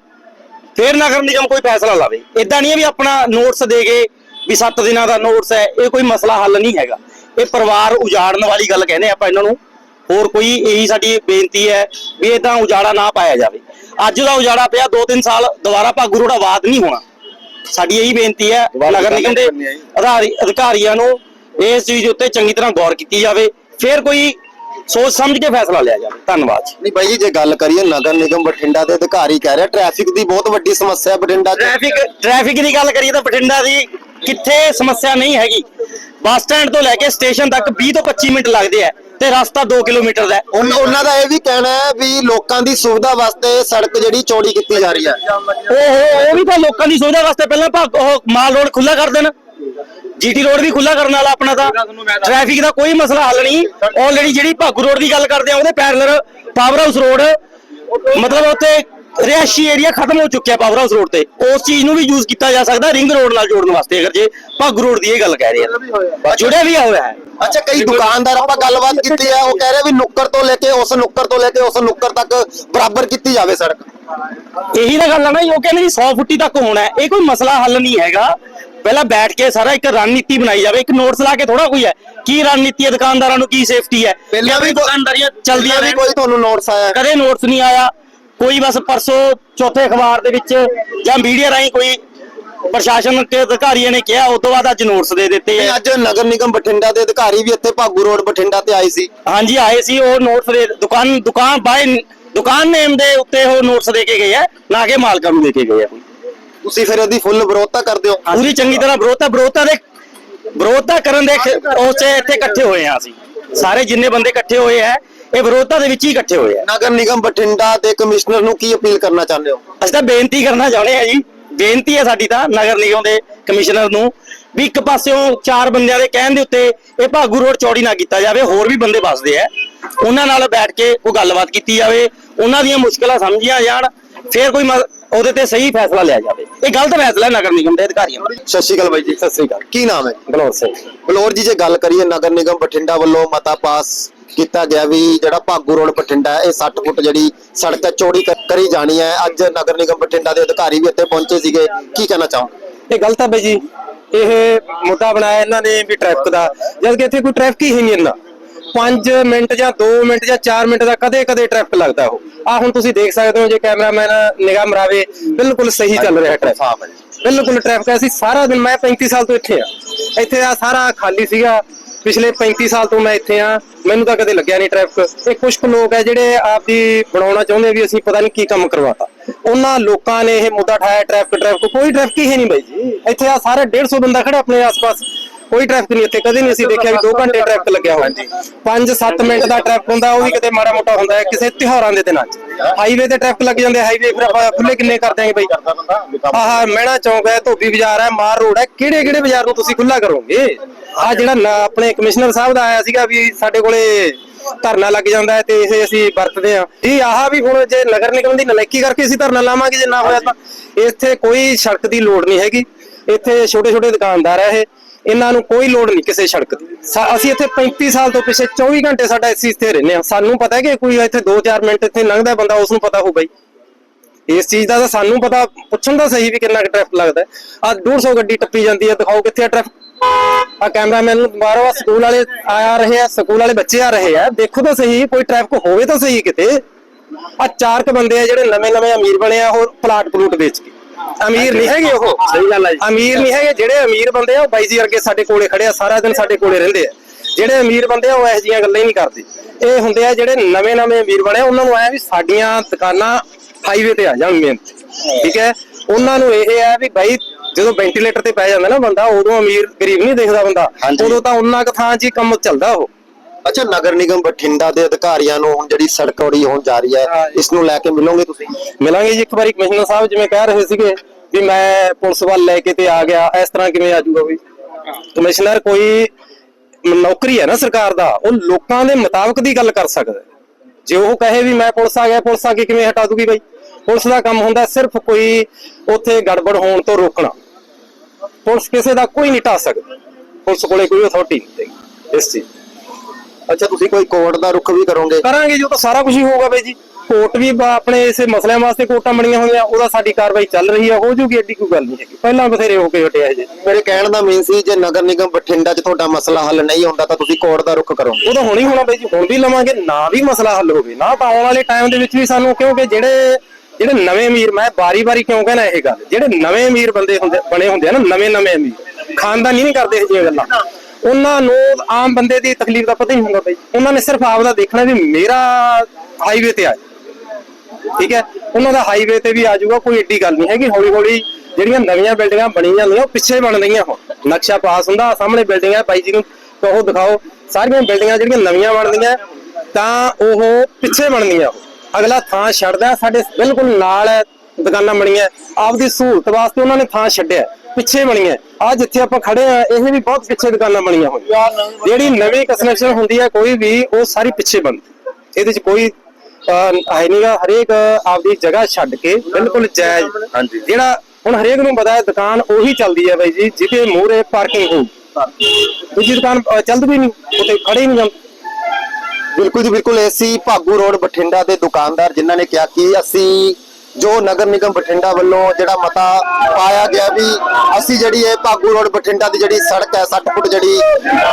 ਫਿਰ ਨਗਰ ਨਿਗਮ ਕੋਈ ਫੈਸਲਾ ਲਾਵੇ। ਇਦਾਂ ਨਹੀਂ ਹੈ ਵੀ ਆਪਣਾ ਨੋਟਸ ਦੇ ਗਏ ਵੀ 7 ਦਿਨਾਂ ਦਾ ਨੋਟਸ ਹੈ, ਇਹ ਕੋਈ ਮਸਲਾ ਹੱਲ ਨਹੀਂ ਹੈਗਾ। ਇਹ ਪਰਿਵਾਰ ਉਜਾੜਨ ਵਾਲੀ ਗੱਲ ਕਹਿੰਦੇ ਆਪਾਂ ਇਹਨਾਂ ਨੂੰ। ਹੋਰ ਕੋਈ ਇਹੀ ਸਾਡੀ ਬੇਨਤੀ ਹੈ ਵੀ ਇਦਾਂ ਉਜਾੜਾ ਨਾ ਪਾਇਆ ਜਾਵੇ। ਅੱਜ ਦਾ ਉਜਾੜਾ ਪਿਆ 2-3 ਸਾਲ ਦੁਬਾਰਾ ਭਾਗੂ ਰੋੜਾ ਬਾਦ ਨਹੀਂ ਹੋਣਾ। ਸਾਡੀ ਇਹੀ ਬੇਨਤੀ ਹੈ ਨਗਰ ਨਿਗਮ ਦੇ ਅਧਿਕਾਰੀਆਂ ਨੂੰ ਇਸ ਚੀਜ਼ ਉੱਤੇ ਚੰਗੀ ਤਰ੍ਹਾਂ ਗੌਰ ਕੀਤੀ ਜਾਵੇ ਫਿਰ ਕੋਈ ਸੋਚ ਸਮਝ ਕੇ ਫੈਸਲਾ ਲਿਆ ਜਾਵੇ। ਧੰਨਵਾਦ ਨਹੀਂ ਬਾਈ ਜੀ ਜੇ ਗੱਲ ਕਰੀਏ ਨਗਰ ਨਿਗਮ ਬਠਿੰਡਾ ਦੇ ਅਧਿਕਾਰੀ ਕਹਿ ਰਿਹਾ ਟ੍ਰੈਫਿਕ ਦੀ ਬਹੁਤ ਵੱਡੀ ਸਮੱਸਿਆ ਬਠਿੰਡਾ ਟ੍ਰੈਫਿਕ ਟ੍ਰੈਫਿਕ ਦੀ ਗੱਲ ਕਰੀਏ ਤਾਂ ਬਠਿੰਡਾ ਦੀ ਕਿੱਥੇ ਸਮੱਸਿਆ ਨਹੀਂ ਹੈਗੀ। ਬੱਸ ਸਟੈਂਡ ਤੋਂ ਲੈ ਕੇ ਸਟੇਸ਼ਨ ਤੱਕ 20 ਤੋਂ 25 ਮਿੰਟ ਲੱਗਦੇ ਆ। ਤੇ ਰਸਤਾ 2 ਕਿਲੋਮੀਟਰ ਦਾ ਹੈ। ਉਨ- ਉਹਨਾਂ ਦਾ ਇਹ ਵੀ ਕਹਿਣਾ ਹੈ ਵੀ ਲੋਕਾਂ ਦੀ ਸੁਵਿਧਾ ਵਾਸਤੇ ਸੜਕ ਜਿਹੜੀ ਚੌੜੀ ਕੀਤੀ ਜਾ ਰਹੀ ਹੈ। ਉਹ ਉਹ ਵੀ ਤਾਂ ਲੋਕਾਂ ਦੀ ਸੁਵਿਧਾ ਵਾਸਤੇ ਪਹਿਲਾਂ ਭਾਗ ਉਹ ਮਾਲ ਰੋਡ ਖੁੱਲਾ ਕਰ ਦੇਣ। ਜੀਟੀ ਰੋਡ ਵੀ ਖੁੱਲਾ ਕਰਨ ਵਾਲਾ ਆਪਣਾ ਤਾਂ। ਟ੍ਰੈਫਿਕ ਦਾ ਕੋਈ ਮਸਲਾ ਹੱਲ ਨਹੀਂ। ਆਲਰੇਡੀ ਜਿਹੜੀ ਭਾਗੂ ਰੋਡ ਦੀ ਗੱਲ ਕਰਦੇ ਆ ਉਹਦੇ ਪੈਰਲਰ ਪਾਵਰ ਹਾਊਸ ਰੋਡ ਮਤਲਬ ਉੱਥੇ ਰਿਹਾਇਸ਼ੀ ਏਰੀਆ ਖਤਮ ਹੋ ਚੁੱਕਿਆ ਪਾਵਰ ਹਾਊਸ ਰੋਡ ਤੇ। ਉਸ ਚੀਜ਼ ਨੂੰ ਵੀ ਯੂਜ਼ ਕੀਤਾ ਜਾ ਸਕਦਾ ਰਿੰਗ ਰੋਡ ਨਾਲ ਜੋੜਨ ਵਾਸਤੇ ਅਗਰ ਜੇ ਭਾਗੂ ਰੋਡ ਦੀ ਇਹ ਗੱਲ ਕਹਿ ਰਹੇ ਆ। ਜੁੜਿਆ ਵੀ ਹੋਇਆ ਹੈ। ਅੱਛਾ ਕਈ ਦੁਕਾਨਦਾਰ ਆਪਾਂ ਗੱਲਬਾਤ ਕੀਤੀ ਹੈ ਉਹ ਕਹਿ ਰਹੇ ਵੀ ਨੁੱਕਰ ਤੋਂ ਲੈ ਕੇ ਉਸ ਨੁੱਕਰ ਤੋਂ ਲੈ ਕੇ ਉਸ ਨੁੱਕਰ ਤੱਕ ਬਰਾਬਰ ਕੀਤੀ ਜਾਵੇ ਸੜਕ। ਇਹੀ ਤਾਂ ਗੱਲ ਆ ਨਾ ਜੀ, ਉਹ ਕਹਿੰਦੇ ਜੀ 100 ਫੁੱਟੀ ਤੱਕ ਹੋਣਾ ਹੈ। ਇਹ ਕੋਈ ਮਸਲਾ ਹੱਲ ਨਹੀਂ ਹੈਗਾ। ਪਹਿਲਾਂ ਬੈਠ ਕੇ ਸਾਰਾ ਇੱਕ ਰਣਨੀਤੀ ਬਣਾਈ ਜਾਵੇ। ਇੱਕ ਨੋਟਸ ਲਾ ਕੇ ਥੋੜਾ ਕੋਈ ਹੈ। ਕੀ ਰਣਨੀਤੀ ਹੈ ਦੁਕਾਨਦਾਰਾਂ ਨੂੰ ਕੀ ਸੇਫਟੀ ਹੈ? ਪਹਿਲਾਂ ਵੀ ਦੁਕਾਨਦਾਰੀਆਂ ਚਲਦੀਆਂ ਵੀ ਕੋਈ ਤੁਹਾਨੂੰ ਨੋਟਿਸ ਆਇਆ? ਕਦੇ ਨੋਟਸ ਨਹੀਂ ਆਇਆ। ਕੋਈ ਬਸ ਪਰਸੋਂ ਚੌਥੇ ਅਖਬਾਰ ਦੇ ਵਿੱਚ ਜਾਂ ਮੀਡੀਆ ਰਾਹੀਂ ਕੋਈ ਪ੍ਰਸ਼ਾਸਨ ਦੇ ਅਧਿਕਾਰੀਆਂ ਨੇ ਕਿਹਾ ਉਸ ਤੋਂ ਬਾਅਦ ਅੱਜ ਨੋਟਸ ਦੇ ਦਿੱਤੇ ਹੈ ਅੱਜ ਨਗਰ ਨਿਗਮ ਬਠਿੰਡਾ ਦੇ ਅਧਿਕਾਰੀ ਵੀ ਇੱਥੇ ਭਾਗੂ ਰੋਡ ਬਠਿੰਡਾ ਤੇ ਆਏ ਸੀ। ਹਾਂਜੀ ਆਏ ਸੀ ਉਹ ਨੋਟਸ ਦੇ ਦੁਕਾਨ ਦੁਕਾਨ ਬਾਏ ਦੁਕਾਨ ਨੇਮ ਦੇ ਉੱਤੇ ਉਹ ਨੋਟਸ ਦੇ ਕੇ ਗਏ ਆ ਨਾ ਕਿ ਮਾਲਕਾਂ ਨੂੰ ਦੇ ਕੇ ਗਏ ਆ। ਤੁਸੀਂ ਫਿਰ ਇਹਦੀ ਫੁੱਲ ਵਿਰੋਧਤਾ ਕਰਦੇ ਹੋ? ਪੂਰੀ ਚੰਗੀ ਤਰ੍ਹਾਂ ਵਿਰੋਧਤਾ ਵਿਰੋਧਤਾ ਦੇ ਵਿਰੋਧਤਾ ਕਰਨ ਦੇ ਉਸ ਇੱਥੇ ਇਕੱਠੇ ਹੋਏ ਆ ਅਸੀਂ। ਸਾਰੇ ਜਿੰਨੇ ਬੰਦੇ ਇਕੱਠੇ ਹੋਏ ਆ ਇਹ ਵਿਰੋਧਤਾ ਦੇ ਵਿੱਚ ਹੀ ਇਕੱਠੇ ਹੋਏ ਆ। ਨਗਰ ਨਿਗਮ ਬਠਿੰਡਾ ਦੇ ਕਮਿਸ਼ਨਰ ਨੂੰ ਕੀ ਅਪੀਲ ਕਰਨਾ ਚਾਹੁੰਦੇ ਹੋ? ਅਸੀਂ ਤਾਂ ਬੇਨਤੀ ਕਰਨਾ ਚਾਹੁੰਦੇ ਆ ਜੀ। ਬੇਨਤੀ ਹੈ ਸਾਡੀ ਤਾਂ ਨਗਰ ਨਿਗਮ ਦੇ ਕਮਿਸ਼ਨਰ ਨੂੰ ਵੀ ਇੱਕ ਪਾਸਿਓਂ ਚਾਰ ਬੰਦਿਆਂ ਦੇ ਕਹਿਣ ਦੇ ਉੱਤੇ ਇਹ ਭਾਗੂ ਰੋਡ ਚੌੜੀ ਨਾ ਕੀਤਾ ਜਾਵੇ ਹੋਰ ਵੀ ਬੰਦੇ ਵੱਸਦੇ ਆ। ਉਹਨਾਂ ਨਾਲ ਬੈਠ ਕੇ ਕੋਈ ਗੱਲਬਾਤ ਕੀਤੀ ਜਾਵੇ ਉਹਨਾਂ ਦੀਆਂ ਮੁਸ਼ਕਲਾਂ ਸਮਝੀਆਂ ਜਾਣ ਫਿਰ ਕੋਈ ਉਹਦੇ ਤੇ ਸਹੀ ਫੈਸਲਾ ਲਿਆ ਜਾਵੇ। ਇਹ ਗਲਤ ਫੈਸਲਾ ਹੈ ਨਗਰ ਨਿਗਮ ਦੇ ਅਧਿਕਾਰੀਆਂ ਦਾ ਸਤਿ ਸ਼੍ਰੀ ਅਕਾਲ ਬਾਈ ਜੀ ਸਤਿ ਸ਼੍ਰੀ ਅਕਾਲ। ਕੀ ਨਾਮ ਹੈ? ਬਲੌਰ ਸਿੰਘ। ਬਲੌਰ ਜੀ ਜੇ ਗੱਲ ਕਰੀਏ ਨਗਰ ਨਿਗਮ ਬਠਿੰਡਾ ਵੱਲੋਂ ਮਤਾ ਪਾਸ ਕੀਤਾ ਗਿਆ ਵੀ ਜਿਹੜਾ ਭਾਗੂ ਰੋਡ ਬਠਿੰਡਾ ਹੈ ਇਹ 60 ਫੁੱਟ ਜਿਹੜੀ ਸੜਕ ਹੈ ਚੌੜੀ ਕ- ਕਰੀ ਜਾਣੀ ਹੈ। ਅੱਜ ਨਗਰ ਨਿਗਮ ਬਠਿੰਡਾ ਦੇ ਅਧਿਕਾਰੀ ਵੀ ਇੱਥੇ ਪਹੁੰਚੇ ਸੀਗੇ। ਕੀ ਕਹਿਣਾ ਚਾਹੋ ਇਹ ਗਲਤ ਹੈ ਬਈ ਜੀ। ਇਹ ਮੁੱਦਾ ਬਣਾਇਆ ਇਹਨਾਂ ਨੇ ਵੀ ਟ੍ਰੈਫਿਕ ਦਾ। ਜਦ ਕਿ ਇੱਥੇ ਕੋਈ ਟ੍ਰੈਫਿਕ ਹੀ ਨਹੀਂ ਇੰਨਾ। 5 ਮਿੰਟ ਜਾਂ 2 ਮਿੰਟ ਜਾਂ 4 ਮਿੰਟ ਦਾ ਕਦੇ ਕਦੇ ਟ੍ਰੈਫਿਕ ਲੱਗਦਾ ਉਹ। ਆ ਹੁਣ ਤੁਸੀਂ ਦੇਖ ਸਕਦੇ ਹੋ, ਜੇ ਕੈਮਰਾਮੈਨ ਨਿਗਾਹ ਮਰਾਵੇ, ਬਿਲਕੁਲ ਸਹੀ ਚੱਲ ਰਿਹਾ ਟ੍ਰੈਫਿਕ ਬਿਲਕੁਲ ਟ੍ਰੈਫਿਕ ਅਸੀਂ ਸਾਰਾ ਦਿਨ ਮੈਂ 35 ਸਾਲ ਤੋਂ ਇੱਥੇ ਆ ਇੱਥੇ ਆ ਸਾਰਾ ਖਾਲੀ ਸੀਗਾ। ਪਿਛਲੇ 35 ਸਾਲ ਤੋਂ ਮੈਂ ਇੱਥੇ ਆ ਮੈਨੂੰ ਤਾਂ ਕਦੇ ਲੱਗਿਆ ਨਹੀਂ ਟ੍ਰੈਫਿਕ ਇਹ ਕੁਝ ਕੁ ਲੋਕ ਹੈ ਜਿਹੜੇ ਆਪ ਆਪਦੀ ਬਣਾਉਣਾ ਚਾਹੁੰਦੇ ਆ ਵੀ ਅਸੀਂ ਪਤਾ ਨਹੀਂ ਕੀ ਕੰਮ ਕਰਵਾਤਾ। ਉਹਨਾਂ ਲੋਕਾਂ ਨੇ ਇਹ ਮੁੱਦਾ ਠਾਇਆ ਟ੍ਰੈਫਿਕ ਟ੍ਰੈਫਿਕ ਕੋਈ ਟ੍ਰੈਫਿਕ ਹੀ ਨਹੀਂ ਬਾਈ ਜੀ। ਇੱਥੇ ਆ ਸਾਰੇ 150 ਬੰਦਾ ਖੜਾ ਆਪਣੇ ਆਸ-ਪਾਸ। ਕੋਈ ਟ੍ਰੈਫਿਕ ਨਹੀਂ ਇੱਥੇ ਕਦੇ ਨਹੀਂ ਅਸੀਂ ਦੇਖਿਆ ਵੀ 2 ਘੰਟੇ ਟ੍ਰੈਫਿਕ ਲੱਗਿਆ ਹੋਵੇ 5-7 ਮਿੰਟ ਦਾ ਟ੍ਰੈਫਿਕ ਹੁੰਦਾ, ਉਹ ਵੀ ਕਿਤੇ ਮਾੜਾ ਮੋਟਾ ਹੁੰਦਾ ਹੈ, ਕਿਸੇ ਤਿਉਹਾਰਾਂ ਦੇ ਦਿਨਾਂ 'ਚ। ਹਾਈਵੇ ਤੇ ਟ੍ਰੈਫਿਕ ਲੱਗ ਜਾਂਦੇ ਹਾਈਵੇ ਫਿਰ ਆਪਾਂ ਖੁੱਲੇ ਕਿੰਨੇ ਕਰ ਦਿਆਂਗੇ ਬਾਈ? ਆਹ ਮਹਿਣਾ ਚੌਂਕ ਹੈ, ਧੋਬੀ ਬਾਜ਼ਾਰ ਹੈ ਮਾਰ ਰੋਡ ਹੈ ਕਿਹੜੇ ਕਿਹੜੇ ਬਾਜ਼ਾਰ ਨੂੰ ਤੁਸੀਂ ਖੁੱਲਾ ਕਰੋਗੇ? ਆ ਜਿਹੜਾ ਆਪਣੇ ਕਮਿਸ਼ਨਰ ਸਾਹਿਬ ਦਾ ਆਇਆ ਸੀਗਾ ਵੀ ਸਾਡੇ ਕੋਲੇ ਧਰਨਾ ਲੱਗ ਜਾਂਦਾ ਹੈ ਤੇ ਇਹ ਅਸੀਂ ਵਰਤਦੇ ਆ ਇਹ ਆਹ ਵੀ ਹੁਣ ਜੇ ਨਗਰ ਨਿਗਮ ਦੀ ਨਲਾਇਕੀ ਕਰਕੇ ਅਸੀਂ ਧਰਨਾ ਲਾਵਾਂਗੇ ਜੇ ਨਾ ਹੋਇਆ ਤਾਂ ਇੱਥੇ ਕੋਈ ਸੜਕ ਦੀ ਲੋੜ ਨਹੀਂ ਹੈਗੀ। ਇੱਥੇ ਛੋਟੇ ਛੋਟੇ ਦੁਕਾਨਦਾਰ ਆ ਇਹ। ਇਹਨਾਂ ਨੂੰ ਕੋਈ ਲੋੜ ਨਹੀਂ ਕਿਸੇ ਸੜਕ ਦੀ। ਅਸੀਂ ਇੱਥੇ 35 ਸਾਲ ਤੋਂ ਪਿੱਛੇ 24 ਘੰਟੇ ਸਾਡਾ ਇਸ ਚੀਜ਼ ਤੇ ਰਹਿੰਦੇ ਆ ਸਾਨੂੰ ਪਤਾ ਹੈ ਕਿ ਕੋਈ ਇੱਥੇ 2-4 ਮਿੰਟ ਇੱਥੇ ਲੰਘਦਾ ਬੰਦਾ, ਉਸ ਨੂੰ ਪਤਾ ਹੋ ਬਈ। ਇਸ ਚੀਜ਼ ਦਾ ਤਾਂ ਸਾਨੂੰ ਪਤਾ, ਪੁੱਛਣ ਦਾ ਸਹੀ ਵੀ ਕਿੰਨਾ ਟ੍ਰੈਫਿਕ ਲੱਗਦਾ ਆ 150 ਗੱਡੀ ਟੱਪੀ ਜਾਂਦੀ ਹੈ, ਦਿਖਾਓ ਕਿੱਥੇ ਆ ਟ੍ਰੈਫਿਕ ਆ ਕੈਮਰਾਮੈਨ ਨੂੰ ਬਾਹਰੋਂ ਆ ਸਕੂਲ ਵਾਲੇ ਆ ਰਹੇ ਆ, ਸਕੂਲ ਵਾਲੇ ਬੱਚੇ ਆ ਰਹੇ ਆ। ਦੇਖੋ ਤਾਂ ਸਹੀ, ਕੋਈ ਟ੍ਰੈਫਿਕ ਹੋਵੇ ਤਾਂ ਸਹੀ ਕਿਤੇ। ਆ ਚਾਰ ਕ ਬੰਦੇ ਆ ਜਿਹੜੇ ਨਵੇਂ ਨਵੇਂ ਅਮੀਰ ਬਣੇ ਆ, ਉਹ ਪਲਾਟ ਪਲੂਟ ਵੇਚ ਕੇ। ਅਮੀਰ ਨਹੀਂ ਹੈਗੇ ਉਹ। ਸਹੀ ਗੱਲ ਹੈ ਅਮੀਰ ਨਹੀਂ ਹੈਗੇ ਜਿਹੜੇ ਅਮੀਰ ਬੰਦੇ ਆ ਉਹ ਬਾਈ ਜੀ ਵਰਗੇ ਸਾਡੇ ਕੋਲੇ ਖੜੇ ਆ ਸਾਰਾ ਦਿਨ ਸਾਡੇ ਕੋਲੇ ਰਹਿੰਦੇ ਆ। ਜਿਹੜੇ ਅਮੀਰ ਬੰਦੇ ਆ ਉਹ ਇਹੋ ਜਿਹੀਆਂ ਗੱਲਾਂ ਹੀ ਨਹੀਂ ਕਰਦੇ। ਇਹ ਹੁੰਦੇ ਆ ਜਿਹੜੇ ਨਵੇਂ ਨਵੇਂ ਅਮੀਰ ਬਣੇ ਆ, ਉਹਨਾਂ ਨੂੰ ਆਇਆ ਵੀ ਸਾਡੀਆਂ ਦੁਕਾਨਾਂ ਹਾਈਵੇ ਤੇ ਆ ਜਾਣ ਮੇਨ ਠੀਕ ਹੈ? ਉਹਨਾਂ ਨੂੰ ਇਹ ਹੈ ਵੀ ਬਾਈ ਜਦੋਂ ਵੈਂਟੀਲੇਟਰ ਤੇ ਪੈ ਜਾਂਦਾ ਨਾ ਬੰਦਾ ਉਦੋਂ ਅਮੀਰ ਗਰੀਬ ਨਹੀਂ ਦੇਖਦਾ ਬੰਦਾ। ਉਦੋਂ ਤਾਂ ਉਹਨਾਂ ਕੁ ਥਾਂ 'ਚ ਹੀ ਕੰਮ ਚੱਲਦਾ ਉਹ। ਅੱਛਾ ਨਗਰ ਨਿਗਮ ਬਠਿੰਡਾ ਦੇ ਅਧਿਕਾਰੀਆਂ ਨੂੰ ਹੁਣ ਜਿਹੜੀ ਸੜਕ ਔੜੀ ਹੋਣ ਜਾ ਰਹੀ ਹੈ ਇਸ ਨੂੰ ਲੈ ਕੇ ਮਿਲੋਗੇ ਤੁਸੀਂ? ਮਿਲਾਂਗੇ ਜੀ ਇੱਕ ਵਾਰੀ ਕਮਿਸ਼ਨਰ ਸਾਹਿਬ ਜਿਵੇਂ ਕਹਿ ਰਹੇ ਸੀਗੇ ਵੀ ਮੈਂ ਪੁਲਿਸ ਵੱਲ ਲੈ ਕੇ ਤੇ ਆ ਗਿਆ ਇਸ ਤਰ੍ਹਾਂ ਕਿਵੇਂ ਆ ਜਾਊਗਾ ਵੀ? ਕਮਿਸ਼ਨਰ ਕੋਈ ਨੌਕਰੀ ਹੈ ਨਾ ਸਰਕਾਰ ਦਾ ਉਹ ਲੋਕਾਂ ਦੇ ਮੁਤਾਬਕ ਦੀ ਗੱਲ ਕਰ ਸਕਦਾ। ਜੇ ਉਹ ਕਹੇ ਵੀ ਮੈਂ ਪੁਲਿਸ ਆ ਗਿਆ ਪੁਲਿਸ ਆ ਕੇ ਕਿਵੇਂ ਹਟਾ ਦੂਗੀ ਬਾਈ? ਪੁਲਿਸ ਦਾ ਕੰਮ ਹੁੰਦਾ ਸਿਰਫ ਕੋਈ ਉੱਥੇ ਗੜਬੜ ਹੋਣ ਤੋਂ ਰੋਕਣਾ। ਪੁਲਿਸ ਕਿਸੇ ਦਾ ਕੋਈ ਨਹੀਂ ਢਾ ਸਕਦੀ। ਪੁਲਿਸ ਕੋਲੇ ਕੋਈ ਅਥਾਰਟੀ ਨਹੀਂ ਇਸ ਚੀਜ਼ ਅੱਛਾ ਤੁਸੀਂ ਕੋਈ ਕੋਰਟ ਦਾ ਰੁਖ ਵੀ ਕਰੋਗੇ? ਕਰਾਂਗੇ ਜੀ ਤਾਂ ਸਾਰਾ ਕੁਝ ਹੀ ਹੋਊਗਾ ਬਾਈ ਜੀ। ਕੋਰਟ ਵੀ ਆਪਣੇ ਇਸੇ ਮਸਲਿਆਂ ਵਾਸਤੇ ਕੋਰਟਾਂ ਬਣੀਆਂ ਹੋਈਆਂ ਉਹਦਾ ਸਾਡੀ ਕਾਰਵਾਈ ਚੱਲ ਰਹੀ ਹੈ ਹੋ ਜੂਗੀ ਐਡੀ ਕੋਈ ਗੱਲ ਨਹੀਂ ਹੈਗੀ। ਪਹਿਲਾਂ ਬਥੇਰੇ ਹੋ ਕੇ ਹਟਿਆ ਜੀ ਮੇਰੇ ਕਹਿਣ ਦਾ ਮੀਨ ਸੀ ਜੇ ਨਗਰ ਨਿਗਮ ਬਠਿੰਡਾ 'ਚ ਤੁਹਾਡਾ ਮਸਲਾ ਹੱਲ ਨਹੀਂ ਹੁੰਦਾ ਤਾਂ ਤੁਸੀਂ ਕੋਰਟ ਦਾ ਰੁਖ ਕਰੋਗੇ। ਉਹ ਤਾਂ ਹੁਣ ਹੀ ਹੋਣਾ ਬਾਈ ਜੀ ਹੁਣ ਵੀ ਲਵਾਂਗੇ ਨਾ ਵੀ ਮਸਲਾ ਹੱਲ ਹੋਵੇ। ਨਾ ਤਾਂ ਆਉਣ ਵਾਲੇ ਟਾਈਮ ਦੇ ਵਿੱਚ ਵੀ ਸਾਨੂੰ ਕਿਉਂਕਿ ਜਿਹੜੇ ਜਿਹੜੇ ਨਵੇਂ ਅਮੀਰ ਮੈਂ ਬਾਰੀ-ਬਾਰੀ ਕਿਉਂ ਕਹਿਣਾ ਇਹ ਗੱਲ ਜਿਹੜੇ ਨਵੇਂ ਅਮੀਰ ਬੰਦੇ ਹੁੰਦੇ ਬਣੇ ਹੁੰਦੇ ਆ ਨਾ ਨਵੇਂ-ਨਵੇਂ ਅਮੀਰ ਖਾਨਦਾਨੀ ਨਹੀਂ ਕਰਦੇ ਇਹ ਜਿਹੀਆਂ ਗੱਲਾਂ। ਉਹਨਾਂ ਨੂੰ ਆਮ ਬੰਦੇ ਦੀ ਤਕਲੀਫ ਦਾ ਪਤਾ ਹੀ ਹੁੰਦਾ ਬਾਈ। ਉਹਨਾਂ ਨੇ ਸਿਰਫ ਆਪਦਾ ਦੇਖਣਾ ਵੀ ਮੇਰਾ ਹਾਈਵੇ ਤੇ ਆ। ਠੀਕ ਹੈ? ਉਹਨਾਂ ਦਾ ਹਾਈਵੇ ਤੇ ਵੀ ਆ ਜਾਊਗਾ, ਕੋਈ ਏਡੀ ਗੱਲ ਨਹੀਂ ਹੈਗੀ। ਹੌਲੀ ਹੌਲੀ ਜਿਹੜੀਆਂ ਨਵੀਆਂ ਬਿਲਡਿੰਗਾਂ ਬਣੀ ਜਾਂਦੀਆਂ, ਉਹ ਪਿੱਛੇ ਬਣ ਰਹੀਆਂ ਹੁਣ। ਨਕਸ਼ਾ ਪਾਸ ਹੁੰਦਾ ਸਾਹਮਣੇ ਬਿਲਡਿੰਗ ਹੈ। ਬਾਈ ਜੀ ਨੂੰ ਉਹ ਦਿਖਾਓ। ਸਾਰੀਆਂ ਬਿਲਡਿੰਗਾਂ ਜਿਹੜੀਆਂ ਨਵੀਆਂ ਬਣਦੀਆਂ ਤਾਂ ਉਹ ਪਿੱਛੇ ਬਣਦੀਆਂ ਅਗਲਾ ਥਾਂ ਛੱਡਦਾ, ਸਾਡੇ ਬਿਲਕੁਲ ਨਾਲ ਹੈ ਦੁਕਾਨਾਂ ਬਣੀਆਂ। ਆਪਦੀ ਸਹੂਲਤ ਵਾਸਤੇ ਉਹਨਾਂ ਨੇ ਥਾਂ ਛੱਡਿਆ। ਪਿੱਛੇ ਬਣੀਆਂ। ਆ ਜਿੱਥੇ ਆਪਾਂ ਖੜੇ ਆ ਇਹ ਵੀ ਬਹੁਤ ਪਿੱਛੇ ਦੁਕਾਨਾਂ ਬਣੀਆਂ ਹੋਈਆਂ। ਜਿਹੜੀ ਨਵੀਂ ਕੰਸਟਰਕਸ਼ਨ ਹੁੰਦੀ ਹੈ ਕੋਈ ਵੀ ਉਹ ਸਾਰੀ ਪਿੱਛੇ ਬਣਦੀ। ਇਹਦੇ 'ਚ ਕੋਈ ਹੈ ਨਹੀਂਗਾ ਹਰੇਕ ਆਪਦੀ ਜਗ੍ਹਾ ਛੱਡ ਕੇ ਬਿਲਕੁਲ ਜਾਇਜ਼। ਜਿਹੜਾ ਹੁਣ ਹਰੇਕ ਨੂੰ ਪਤਾ ਹੈ ਦੁਕਾਨ ਉਹੀ ਚੱਲਦੀ ਹੈ ਬਾਈ ਜੀ ਜਿਹਦੇ ਮੂਹਰੇ ਪਾਰਕਿੰਗ ਹੋਊ। ਦੂਜੀ ਦੁਕਾਨ ਚੱਲਦੀ ਵੀ ਨਹੀਂ ਉੱਥੇ ਖੜੇ ਹੀ ਨਹੀਂ ਜਾਂਦੇ। ਬਿਲਕੁਲ ਜੀ ਬਿਲਕੁਲ। ਐਸੀ ਭਾਗੂ ਰੋਡ ਬਠਿੰਡਾ ਦੇ ਦੁਕਾਨਦਾਰ ਜਿਨ੍ਹਾਂ ਨੇ ਕਿਹਾ ਕਿ ਅਸੀਂ ਜੋ ਨਗਰ ਨਿਗਮ ਬਠਿੰਡਾ ਵੱਲੋਂ ਜਿਹੜਾ ਮਤਾ ਪਾਇਆ ਗਿਆ ਵੀ ਅਸੀਂ ਜਿਹੜੀ ਇਹ ਭਾਗੂ ਰੋਡ ਬਠਿੰਡਾ ਦੀ ਜਿਹੜੀ ਸੜਕ ਹੈ 60 ਫੁੱਟ ਜਿਹੜੀ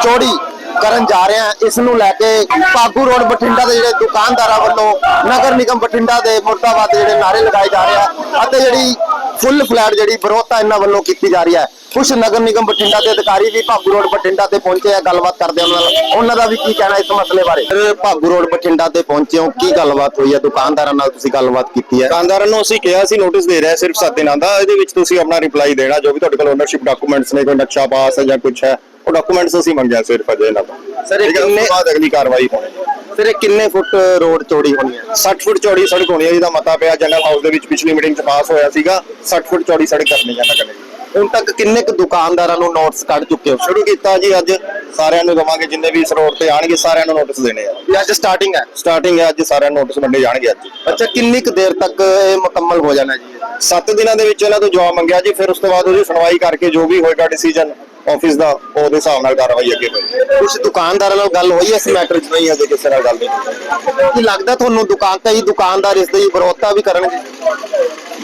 ਚੌੜੀ ਕਰਨ ਜਾ ਰਹੇ ਹਾਂ, ਇਸ ਨੂੰ ਲੈ ਕੇ ਭਾਗੂ ਰੋਡ ਬਠਿੰਡਾ ਦੇ ਜਿਹੜੇ ਦੁਕਾਨਦਾਰਾਂ ਵੱਲੋਂ ਨਗਰ ਨਿਗਮ ਬਠਿੰਡਾ ਦੇ ਮੁਰਦਾਬਾਦ ਦੇ ਜਿਹੜੇ ਨਾਰੇ ਲਗਾਏ ਜਾ ਰਹੇ ਆ ਅਤੇ ਜਿਹੜੀ ਫੁੱਲ ਫਲੈਟ ਜਿਹੜੀ ਵਿਰੋਧਤਾ ਇਹਨਾਂ ਵੱਲੋਂ ਕੀਤੀ ਜਾ ਰਹੀ ਹੈ। ਕੁਝ ਨਗਰ ਨਿਗਮ ਬਠਿੰਡਾ ਦੇ ਅਧਿਕਾਰੀ ਵੀ ਭਾਗੂ ਰੋਡ ਬਠਿੰਡਾ ਤੇ ਪਹੁੰਚੇ ਆ ਗੱਲਬਾਤ ਕਰਦੇ ਉਹਨਾਂ ਨਾਲ। ਉਹਨਾਂ ਦਾ ਵੀ ਕੀ ਕਹਿਣਾ ਇਸ ਮਸਲੇ ਬਾਰੇ? ਸਰ, ਭਾਗੂ ਰੋਡ ਬਠਿੰਡਾ ਤੇ ਪਹੁੰਚੇ ਹੋ ਕੀ ਗੱਲਬਾਤ ਹੋਈ ਹੈ ਦੁਕਾਨਦਾਰਾਂ ਨਾਲ ਤੁਸੀਂ ਗੱਲਬਾਤ ਕੀਤੀ ਹੈ ਦੁਕਾਨਦਾਰਾਂ ਨੂੰ ਅਸੀਂ ਕਿਹਾ ਸੀ ਨੋਟਿਸ ਦੇ ਰਿਹਾ ਸਿਰਫ 7 ਦਿਨਾਂ ਦਾ। ਇਹਦੇ ਵਿੱਚ ਤੁਸੀਂ ਆਪਣਾ ਰਿਪਲਾਈ ਦੇਣਾ ਜੋ ਵੀ ਤੁਹਾਡੇ ਕੋਲ ਓਨਰਸ਼ਿਪ ਡਾਕੂਮੈਂਟਸ ਨੇ ਕੋਈ ਨਕਸ਼ਾ ਪਾਸ ਹੈ ਜਾਂ ਕੁਝ ਹੈ ਉਹ ਡਾਕੂਮੈਂਟਸ ਅਸੀਂ ਮੰਗਿਆ ਸਿਰਫ ਅਜੇ ਇਹਨਾਂ ਤੋਂ। Sir, ਇਹ ਕਿੰਨੇ- ਬਾਅਦ ਅਗਲੀ ਕਾਰਵਾਈ ਹੋਣੀ। ਫਿਰ ਇਹ ਕਿੰਨੇ ਫੁੱਟ ਰੋਡ ਚੌੜੀ ਹੋਣੀ ਹੈ? 60 ਫੁੱਟ ਚੌੜੀ ਸੜਕ ਹੋਣੀ ਹੈ ਜਿਹਦਾ ਮਤਾ ਪਿਆ ਜਨਰਲ ਹਾਊਸ ਦੇ ਵਿੱਚ ਪਿਛਲੀ ਮੀਟਿੰਗ 'ਚ ਪਾਸ ਹੋਇਆ ਸੀਗਾ। 60 ਫੁੱਟ ਚੌੜੀ ਸੜਕ ਕਰਨੀ ਹੈ ਨਗਰ ਹੁਣ ਤੱਕ ਕਿੰਨੇ ਕੁ ਦੁਕਾਨਦਾਰਾਂ ਨੂੰ ਨੋਟਿਸ ਕੱਢ ਚੁੱਕੇ ਹੋ? ਸ਼ੁਰੂ ਕੀਤਾ ਜੀ ਅੱਜ ਸਾਰਿਆਂ ਨੂੰ ਦਵਾਂਗੇ ਜਿੰਨੇ ਵੀ ਇਸ ਰੋਡ ਤੇ ਆਣਗੇ ਸਾਰਿਆਂ ਨੂੰ ਨੋਟਿਸ ਦੇਣੇ ਆ। ਇਹ ਅੱਜ ਸਟਾਰਟਿੰਗ ਹੈ? ਸਟਾਰਟਿੰਗ ਹੈ ਅੱਜ ਸਾਰਿਆਂ ਨੂੰ ਨੋਟਿਸ ਵੰਡੇ ਜਾਣਗੇ ਅੱਜ। ਅੱਛਾ ਕਿੰਨੀ ਕੁ ਦੇਰ ਤੱਕ ਇਹ ਮੁਕੰਮਲ ਹੋ ਜਾਣਾ ਜੀ? 7 ਦਿਨਾਂ ਦੇ ਵਿੱਚ ਇਹਨਾਂ ਤੋਂ ਜਵਾਬ ਮੰਗਿਆ ਜੀ ਫਿਰ ਉਸ ਤੋਂ ਬਾਅਦ ਉਹਦੀ ਸੁਣਵਾਈ ਕਰਕੇ ਜੋ ਵੀ ਹੋਏਗਾ ਡਿਸੀਜਨ ਆਫਿਸ ਦਾ ਉਹਦੇ ਹਿਸਾਬ ਨਾਲ ਕਾਰਵਾਈ ਅੱਗੇ ਹੋਈ ਕੁਝ ਦੁਕਾਨਦਾਰਾਂ ਨਾਲ ਗੱਲ ਹੋਈ ਇਸ ਮੈਟਰ 'ਚ? ਨਹੀਂ ਅਜੇ ਕਿਸੇ ਨਾਲ ਗੱਲ ਨਹੀਂ ਕੀ ਲੱਗਦਾ ਤੁਹਾਨੂੰ ਦੁਕਾਨ ਕਈ ਦੁਕਾਨਦਾਰ ਇਸ ਦੀ ਵਿਰੋਧਤਾ ਵੀ ਕਰਨਗੇ?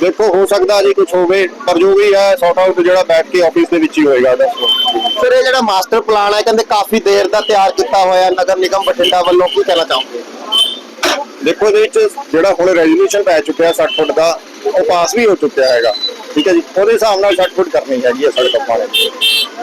ਦੇਖੋ ਹੋ ਸਕਦਾ ਜੀ ਕੁਝ ਹੋਵੇ ਪਰ ਜੋ ਵੀ ਹੈ ਸੌਟ ਆਊਟ ਜਿਹੜਾ ਬੈਠ ਕੇ ਆਫਿਸ ਦੇ ਵਿੱਚ ਹੀ ਹੋਏਗਾ ਦੱਸੋ ਫਿਰ ਇਹ ਜਿਹੜਾ ਮਾਸਟਰ ਪਲਾਨ ਹੈ ਕਹਿੰਦੇ ਕਾਫੀ ਦੇਰ ਦਾ ਤਿਆਰ ਕੀਤਾ ਹੋਇਆ ਨਗਰ ਨਿਗਮ ਬਠਿੰਡਾ ਵੱਲੋਂ ਕੀ ਕਹਿਣਾ ਚਾਹੋਗੇ? ਦੇਖੋ ਇਹਦੇ ਵਿੱਚ ਜਿਹੜਾ ਹੁਣ ਰੈਜ਼ੋਲੂਸ਼ਨ ਪੈ ਚੁੱਕਿਆ 60 ਫੁੱਟ ਦਾ ਉਹ ਪਾਸ ਵੀ ਹੋ ਚੁੱਕਿਆ ਹੈਗਾ। ਠੀਕ ਹੈ ਜੀ? ਉਹਦੇ ਹਿਸਾਬ ਨਾਲ 60 ਫੁੱਟ ਕਰਨੀ ਹੈਗੀ ਹੈ ਸੜਕ ਆਪਾਂ ਨੇ।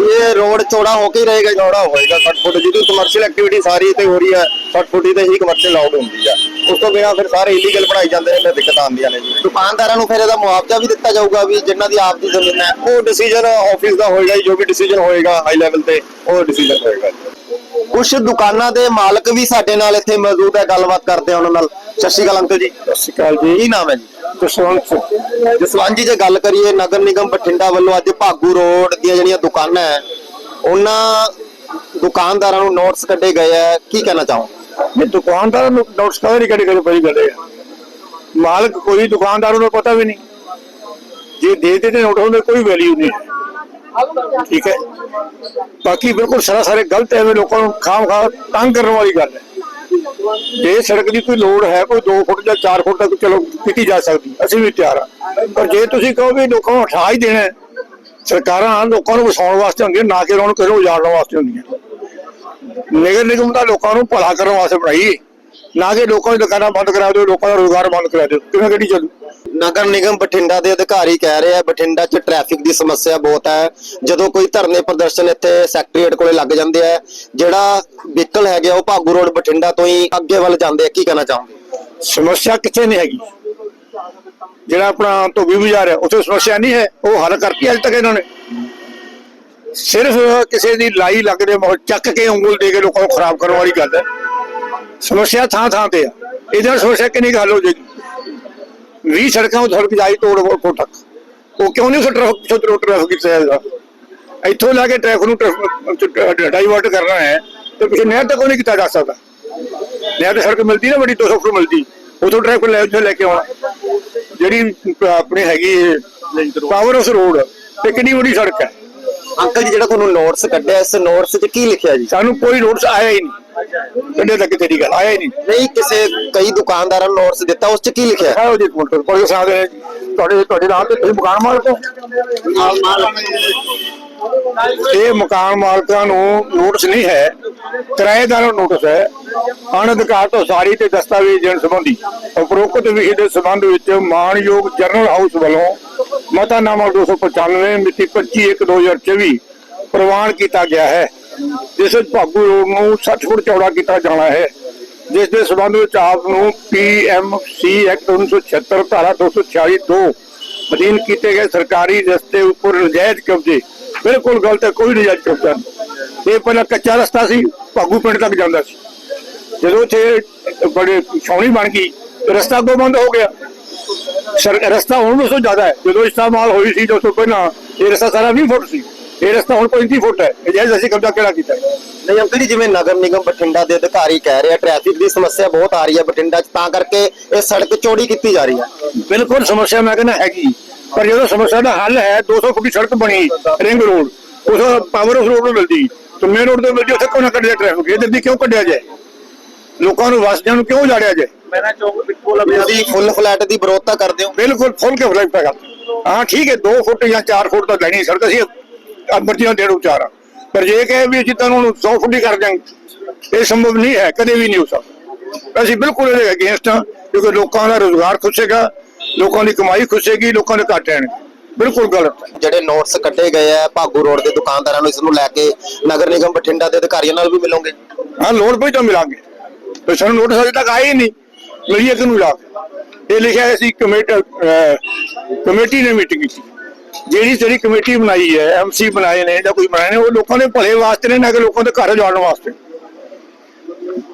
ਇਹ ਰੋਡ ਚੌੜਾ ਹੋ ਕੇ ਹੀ ਰਹੇਗਾ ਚੌੜਾ ਹੋਏਗਾ 60 ਫੁੱਟ। ਜਿਹਦੀ ਕਮਰਸ਼ੀਅਲ ਐਕਟੀਵਿਟੀ ਸਾਰੀ ਤੇ ਹੋ ਰਹੀ ਹੈ 60 ਫੁੱਟ ਹੀ ਤੇ ਹੀ ਕਮਰਸ਼ੀਅਲ ਲਾਊਡ ਹੁੰਦੀ ਆ ਉਸ ਤੋਂ ਬਿਨਾਂ ਫਿਰ ਸਾਰੇ ਇਲੀਗਲ ਬਣਾਈ ਜਾਂਦੇ ਨੇ ਫਿਰ ਦਿੱਕਤਾਂ ਆਉਂਦੀਆਂ ਨੇ ਜੀ। ਦੁਕਾਨਦਾਰਾਂ ਨੂੰ ਫਿਰ ਇਹਦਾ ਮੁਆਵਜ਼ਾ ਵੀ ਦਿੱਤਾ ਜਾਊਗਾ ਵੀ ਜਿਨ੍ਹਾਂ ਦੀ ਆਪ ਦੀ ਜ਼ਮੀਨ ਹੈ ਉਹ ਡਿਸੀਜਨ ਆਫਿਸ ਦਾ ਹੋਏਗਾ ਜੀ ਵੀ ਡਿਸੀਜਨ ਹੋਏਗਾ ਹਾਈ ਲੈਵਲ ਤੇ ਉਹ ਡਿਸੀਜਨ ਹੋਏਗਾ ਕੁਝ ਦੁਕਾਨਾਂ ਦੇ ਮਾਲਕ ਵੀ ਸਾਡੇ ਨਾਲ ਇੱਥੇ ਮੌਜੂਦ ਹੈ ਗੱਲਬਾਤ ਕਰਦੇ ਆ ਉਹਨਾਂ ਨਾਲ। ਸਤਿ ਸ਼੍ਰੀ ਅਕਾਲ ਅੰਕਲ ਜੀ। ਸਤਿ ਸ਼੍ਰੀ ਅਕਾਲ ਜੀ। ਕੀ ਨਾਮ ਹੈ ਜੀ? ਜਸਵੰਤ ਸਿੰਘ ਜਸਵੰਤ ਜੀ ਜੇ ਗੱਲ ਕਰੀਏ ਨਗਰ ਨਿਗਮ ਬਠਿੰਡਾ ਵੱਲੋਂ ਅੱਜ ਭਾਗੂ ਰੋਡ ਦੀਆਂ ਜਿਹੜੀਆਂ ਦੁਕਾਨਾਂ ਹੈ ਉਹਨਾਂ ਦੁਕਾਨਦਾਰਾਂ ਨੂੰ ਨੋਟਿਸ ਕੱਢੇ ਗਏ ਹੈ। ਕੀ ਕਹਿਣਾ ਚਾਹੋ ਇਹ ਦੁਕਾਨਦਾਰ ਨੂੰ ਨੋਟਿਸ ਕਦੇ ਨਹੀਂ ਕੱਢੇ ਕਦੇ ਪਈ ਗੱਲੇ ਮਾਲਕ ਕੋਈ ਦੁਕਾਨਦਾਰ ਨੂੰ ਪਤਾ ਵੀ ਨਹੀਂ। ਜੇ ਦੇ ਦੇ ਤੇ ਨੋਟਿਸ ਉਹਦੇ ਕੋਈ ਵੈਲਿਊ ਨਹੀਂ। ਠੀਕ ਹੈ। ਬਾਕੀ ਬਿਲਕੁਲ ਸਰਾਸਰ ਗਲਤ ਹੈ ਐਵੇਂ ਲੋਕਾਂ ਨੂੰ ਖਾਮ ਖਾ ਤੰਗ ਕਰਨ ਵਾਲੀ ਗੱਲ ਹੈ। ਜੇ ਸੜਕ ਦੀ ਕੋਈ ਲੋੜ ਹੈ, ਕੋਈ 2 ਫੁੱਟ ਜਾਂ 4 ਫੁੱਟ ਤੱਕ ਚਲੋ ਕੀਤੀ ਜਾ ਸਕਦੀ, ਅਸੀਂ ਵੀ ਤਿਆਰ ਆ ਪਰ ਜੇ ਤੁਸੀਂ ਕਹੋ ਵੀ ਲੋਕਾਂ ਨੂੰ ਉਠਾ ਹੀ ਦੇਣਾ ਸਰਕਾਰਾਂ ਲੋਕਾਂ ਨੂੰ ਵਸਾਉਣ ਵਾਸਤੇ ਹੁੰਦੀਆਂ ਨਾ ਕਿ ਉਹਨਾਂ ਨੂੰ ਕਿਸੇ ਨੂੰ ਉਜਾੜਨ ਵਾਸਤੇ ਹੁੰਦੀਆਂ ਨਗਰ ਨਿਗਮ ਦਾ ਲੋਕਾਂ ਨੂੰ ਭਲਾ ਕਰਨ ਵਾਸਤੇ ਬਣਾਈ ਨਾ ਕਿ ਲੋਕਾਂ ਦੀ ਦੁਕਾਨਾਂ ਬੰਦ ਕਰਾ ਦਿਓ ਲੋਕਾਂ ਦਾ ਰੋਜ਼ਗਾਰ ਬੰਦ ਕਰਾ ਦਿਓ। ਕਿਵੇਂ ਗੱਡੀ ਚੱਲੂ? ਨਗਰ ਨਿਗਮ ਬਠਿੰਡਾ ਦੇ ਅਧਿਕਾਰੀ ਕਹਿ ਰਹੇ ਆ ਬਠਿੰਡਾ 'ਚ ਟ੍ਰੈਫਿਕ ਦੀ ਸਮੱਸਿਆ ਬਹੁਤ ਹੈ। ਜਦੋਂ ਕੋਈ ਧਰਨੇ ਪ੍ਰਦਰਸ਼ਨ ਇੱਥੇ ਸੈਕਟਰੀਏਟ ਕੋਲੇ ਲੱਗ ਜਾਂਦੇ ਆ ਜਿਹੜਾ ਵਹੀਕਲ ਹੈਗੇ ਆ ਉਹ ਭਾਗੂ ਰੋਡ ਬਠਿੰਡਾ ਤੋਂ ਹੀ ਅੱਗੇ ਵੱਲ ਜਾਂਦੇ ਆ। ਕੀ ਕਹਿਣਾ ਚਾਹੋਗੇ? ਸਮੱਸਿਆ ਕਿੱਥੇ ਨਹੀਂ ਹੈਗੀ। ਜਿਹੜਾ ਆਪਣਾ ਧੋਬੀ ਬਾਜ਼ਾਰ ਹੈ ਉੱਥੇ ਸਮੱਸਿਆ ਨਹੀਂ ਹੈ ਉਹ ਹੱਲ ਕਰਤੀ ਅੱਜ ਤੱਕ ਇਹਨਾਂ ਨੇ। ਸਿਰਫ ਕਿਸੇ ਦੀ ਲਾਈ ਲੱਗਦੇ ਮੋਹ ਚੱਕ ਕੇ ਉਂਗਲ ਦੇ ਕੇ ਲੋਕਾਂ ਨੂੰ ਖਰਾਬ ਕਰਨ ਵਾਲੀ ਗੱਲ ਹੈ। ਸਮੱਸਿਆ ਥਾਂ ਥਾਂ ਤੇ ਆ। ਨਾਲ ਸਮੱਸਿਆ ਕਿੰਨੀ ਹੱਲ ਹੋ ਜਾਏਗੀ? 20 ਸੜਕਾਂ ਤੋਂ ਸੜਕ ਜਾਈ ਤੋੜ ਕੋ ਤੱਕ। ਉਹ ਕਿਉਂ ਨਹੀਂ ਟ੍ਰੈਫਿਕ ਛੋਟੋ ਟ੍ਰੈਫਿਕ ਕੀਤਾ ਜਾਏਗਾ ਇੱਥੋਂ ਲਾ ਕੇ ਟ੍ਰੈਫਿਕ ਨੂੰ ਡਾਈਵਰਟ ਕਰਨਾ ਹੈ ਤੇ ਪਿੱਛੇ ਨਹਿਰ ਤੱਕ ਨਹੀਂ ਕੀਤਾ ਜਾ ਸਕਦਾ। ਨਹਿਰ ਤੇ ਸੜਕ ਮਿਲਦੀ ਨਾ ਬੜੀ 200 ਫੁੱਟ ਮਿਲਦੀ। ਉਥੋਂ ਟ੍ਰੈਫਿਕ ਲੈ ਉੱਥੇ ਲੈ ਕੇ ਆਉਣਾ। ਜਿਹੜੀ ਆਪਣੀ ਹੈਗੀ ਪਾਵਰ ਹਾਊਸ ਰੋਡ ਤੇ ਕਿੰਨੀ ਵੱਡੀ ਸੜਕ ਹੈ। ਅੰਕਲ ਜੀ ਜਿਹੜਾ ਤੁਹਾਨੂੰ ਨੋਟਿਸ ਕੱਢਿਆ ਇਸ ਨੋਟਿਸ 'ਚ ਕੀ ਲਿਖਿਆ ਜੀ? ਸਾਨੂੰ ਕੋਈ ਨੋਟਿਸ ਆਇਆ ਹੀ ਨਹੀਂ। ਕੰਡੇ ਤੱਕ ਤੇਰੀ ਗੱਲ? ਆਇਆ ਹੀ ਨਹੀਂ। ਨਹੀਂ ਕਿਸੇ ਕਈ ਦੁਕਾਨਦਾਰਾਂ ਨੂੰ ਨੋਟਿਸ ਦਿੱਤਾ ਉਸ 'ਚ ਕੀ ਲਿਖਿਆ? ਆਓ ਜੀ ਕੋਲ ਕੋਈ ਸਾਹਮਣੇ ਨੇ ਤੁਹਾਡੇ ਤੁਹਾਡੇ ਨਾਮ ਤੇ ਤੁਸੀਂ ਮਕਾਨ ਮਾਲਕ ਹੋ? ਇਹ ਮਕਾਨ ਮਾਲਕਾਂ ਨੂੰ ਨੋਟਿਸ ਨਹੀਂ ਹੈ। ਕਿਰਾਏਦਾਰਾਂ ਨੂੰ ਨੋਟਿਸ ਹੈ। ਅਣਅਧਿਕਾਰਤ ਉਸਾਰੀ ਤੇ ਦਸਤਾਵੇਜ਼ ਦੇਣ ਸੰਬੰਧੀ ਉਪਰੋਕਤ ਵਿਸ਼ੇ ਦੇ ਸੰਬੰਧ ਵਿੱਚ ਮਾਨਯੋਗ ਜਨਰਲ ਹਾਊਸ ਵੱਲੋਂ ਮਤਾਨਾਮਾ 295 ਮਿਤੀ 25/1/2024 ਪ੍ਰਵਾਨ ਕੀਤਾ ਗਿਆ ਹੈ। ਜਿਸ ਵਿੱਚ ਭਾਗੂ ਰੋਡ ਨੂੰ 60 ਫੁੱਟ ਚੌੜਾ ਕੀਤਾ ਜਾਣਾ ਹੈ, ਜਿਸ ਦੇ ਸੰਬੰਧ ਵਿੱਚ ਆਪ ਨੂੰ ਪੀਐਮਸੀ ਐਕਟ 1976 ਧਾਰਾ 246 2 ਅਧੀਨ ਕੀਤੇ ਗਏ ਸਰਕਾਰੀ ਰਸਤੇ ਉੱਪਰ ਨਜਾਇਜ਼ ਕਬਜ਼ੇ ਬਿਲਕੁਲ ਗਲਤ ਹੈ, ਕੋਈ ਨਜਾਇਜ਼ ਕਬਜ਼ਾ ਇਹ ਪਹਿਲਾਂ ਕੱਚਾ ਰਸਤਾ ਸੀ, ਭਾਗੂ ਪਿੰਡ ਤੱਕ ਜਾਂਦਾ ਸੀ। ਜਦੋਂ ਇੱਥੇ ਬੜੇ ਛਾਉਣੀ ਬਣ ਗਈ, ਰਸਤਾ ਅੱਗੋਂ ਬੰਦ ਹੋ ਗਿਆ। ਰਸਤਾ ਹੁਣ ਉਸ ਤੋਂ ਜ਼ਿਆਦਾ ਹੈ। ਜਦੋਂ ਇਸਤੇਮਾਲ ਹੋਈ ਸੀ ਉਸ ਤੋਂ ਪਹਿਲਾਂ, ਇਹ ਰਸਤਾ ਸਾਰਾ 20 ਫੁੱਟ ਸੀ। ਇਹ ਰਸਤਾ ਹੁਣ 35 ਫੁੱਟ ਹੈ। ਨਜਾਇਜ਼ ਅਸੀਂ ਕਬਜ਼ਾ ਕਿਹੜਾ ਕੀਤਾ? ਹੈ ਨਹੀਂ ਅੰਕਲ ਜੀ ਜਿਵੇਂ ਨਗਰ ਨਿਗਮ ਬਠਿੰਡਾ ਦੇ ਅਧਿਕਾਰੀ ਕਹਿ ਰਹੇ ਆ ਟ੍ਰੈਫਿਕ ਦੀ ਸਮੱਸਿਆ ਬਹੁਤ ਆ ਰਹੀ ਹੈ ਬਠਿੰਡਾ 'ਚ ਤਾਂ ਕਰਕੇ ਇਹ ਸੜਕ ਚੌੜੀ ਕੀਤੀ ਜਾ ਰਹੀ ਹੈ ਬਿਲਕੁਲ ਸਮੱਸਿਆ ਮੈਂ ਕਹਿੰਦਾ ਹੈਗੀ ਪਰ ਜਦੋਂ ਸਮੱਸਿਆ ਦਾ ਹੱਲ ਹੈ 200 ਫੁੱਟ ਦੀ ਸੜਕ ਬਣੀ ਰਿੰਗ ਰੋਡ ਉਸ ਪਾਵਰ ਹਾਊਸ ਰੋਡ ਨੂੰ ਮਿਲਦੀ ਤੇ ਮੇਨ ਰੋਡ ਤੇ ਮਿਲਦੀ ਉੱਥੇ ਕਿਉਂ ਨਾ ਕੱਢਿਆ ਟ੍ਰੈਫਿਕ ਇਹਦੇ ਦੀ ਕਿਉਂ ਕੱਢਿਆ ਜਾਏ? ਲੋਕਾਂ ਨੂੰ ਵਸਦਿਆਂ ਨੂੰ ਕਿਉਂ ਜਾੜਿਆ ਜਾਏ? ਤੁਸੀਂ ਫੁੱਲ ਫਲੈਟ ਦੀ ਵਿਰੋਧਤਾ ਕਰਦੇ ਹੋ। ਬਿਲਕੁਲ ਫੁੱਲ ਕੇ ਫਲਾਈਟ ਪੈ ਹਾਂ ਠੀਕ ਹੈ 2 ਫੁੱਟ ਜਾਂ 4 ਫੁੱਟ ਤਾਂ ਲੈਣੀ ਸੜਕ ਅਸੀਂ ਮਰਜ਼ੀਆਂ ਡੇਢ ਉਚਾਰ ਆ। ਪਰ ਜੇ ਕਹੇ ਵੀ ਅਸੀਂ ਤੁਹਾਨੂੰ 100 ਫੁੱਟ ਕਰ ਦਿਆਂਗੇ ਇਹ ਸੰਭਵ ਨਹੀਂ ਹੈ ਕਦੇ ਵੀ ਨਹੀਂ ਹੋ ਸਕਦਾ। ਅਸੀਂ ਬਿਲਕੁਲ ਇਹਦੇ ਅਗੇਂਸਟ ਹਾਂ ਕਿਉਂਕਿ ਲੋਕਾਂ ਦਾ ਰੋਜ਼ਗਾਰ ਖੁੱਸੇਗਾ ਲੋਕਾਂ ਦੀ ਕਮਾਈ ਖੁੱਸੇਗੀ ਲੋਕਾਂ ਦੇ ਘਾਟੇ ਆਣਗੇ ਬਿਲਕੁਲ ਗਲਤ ਜਿਹੜੇ ਨੋਟਿਸ ਕੱਢੇ ਗਏ ਆ ਭਾਗੂ ਰੋਡ ਦੇ ਦੁਕਾਨਦਾਰਾਂ ਨੂੰ ਇਸ ਨੂੰ ਲੈ ਕੇ ਨਗਰ ਨਿਗਮ ਬਠਿੰਡਾ ਦੇ ਅਧਿਕਾਰੀਆਂ ਨਾਲ ਵੀ ਮਿਲੋਗੇ? ਹਾਂ ਲੋੜ ਪਈ ਤਾਂ ਮਿਲਾਂਗੇ। ਤੇ ਸਾਨੂੰ ਨੋਟਿਸ ਅਜੇ ਤੱਕ ਆਏ ਹੀ ਨਹੀਂ। ਮਿਲੀਏ ਕਿਹਨੂੰ ਜਾ ਕੇ? ਇਹ ਲਿਖਿਆ ਸੀ ਕਮੇਟੀ ਕਮੇਟੀ ਨੇ ਮੀਟਿੰਗ ਕੀਤੀ। ਜਿਹੜੀ ਜਿਹੜੀ ਕਮੇਟੀ ਬਣਾਈ ਹੈ ਐਮਸੀ ਬਣਾਏ ਨੇ ਜਾਂ ਕੋਈ ਬਣਾਏ ਨੇ, ਉਹ ਲੋਕਾਂ ਦੇ ਭਲੇ ਵਾਸਤੇ ਨੇ, ਨਾ ਕਿ ਲੋਕਾਂ ਦੇ ਘਰ ਜਾਣ ਵਾਸਤੇ।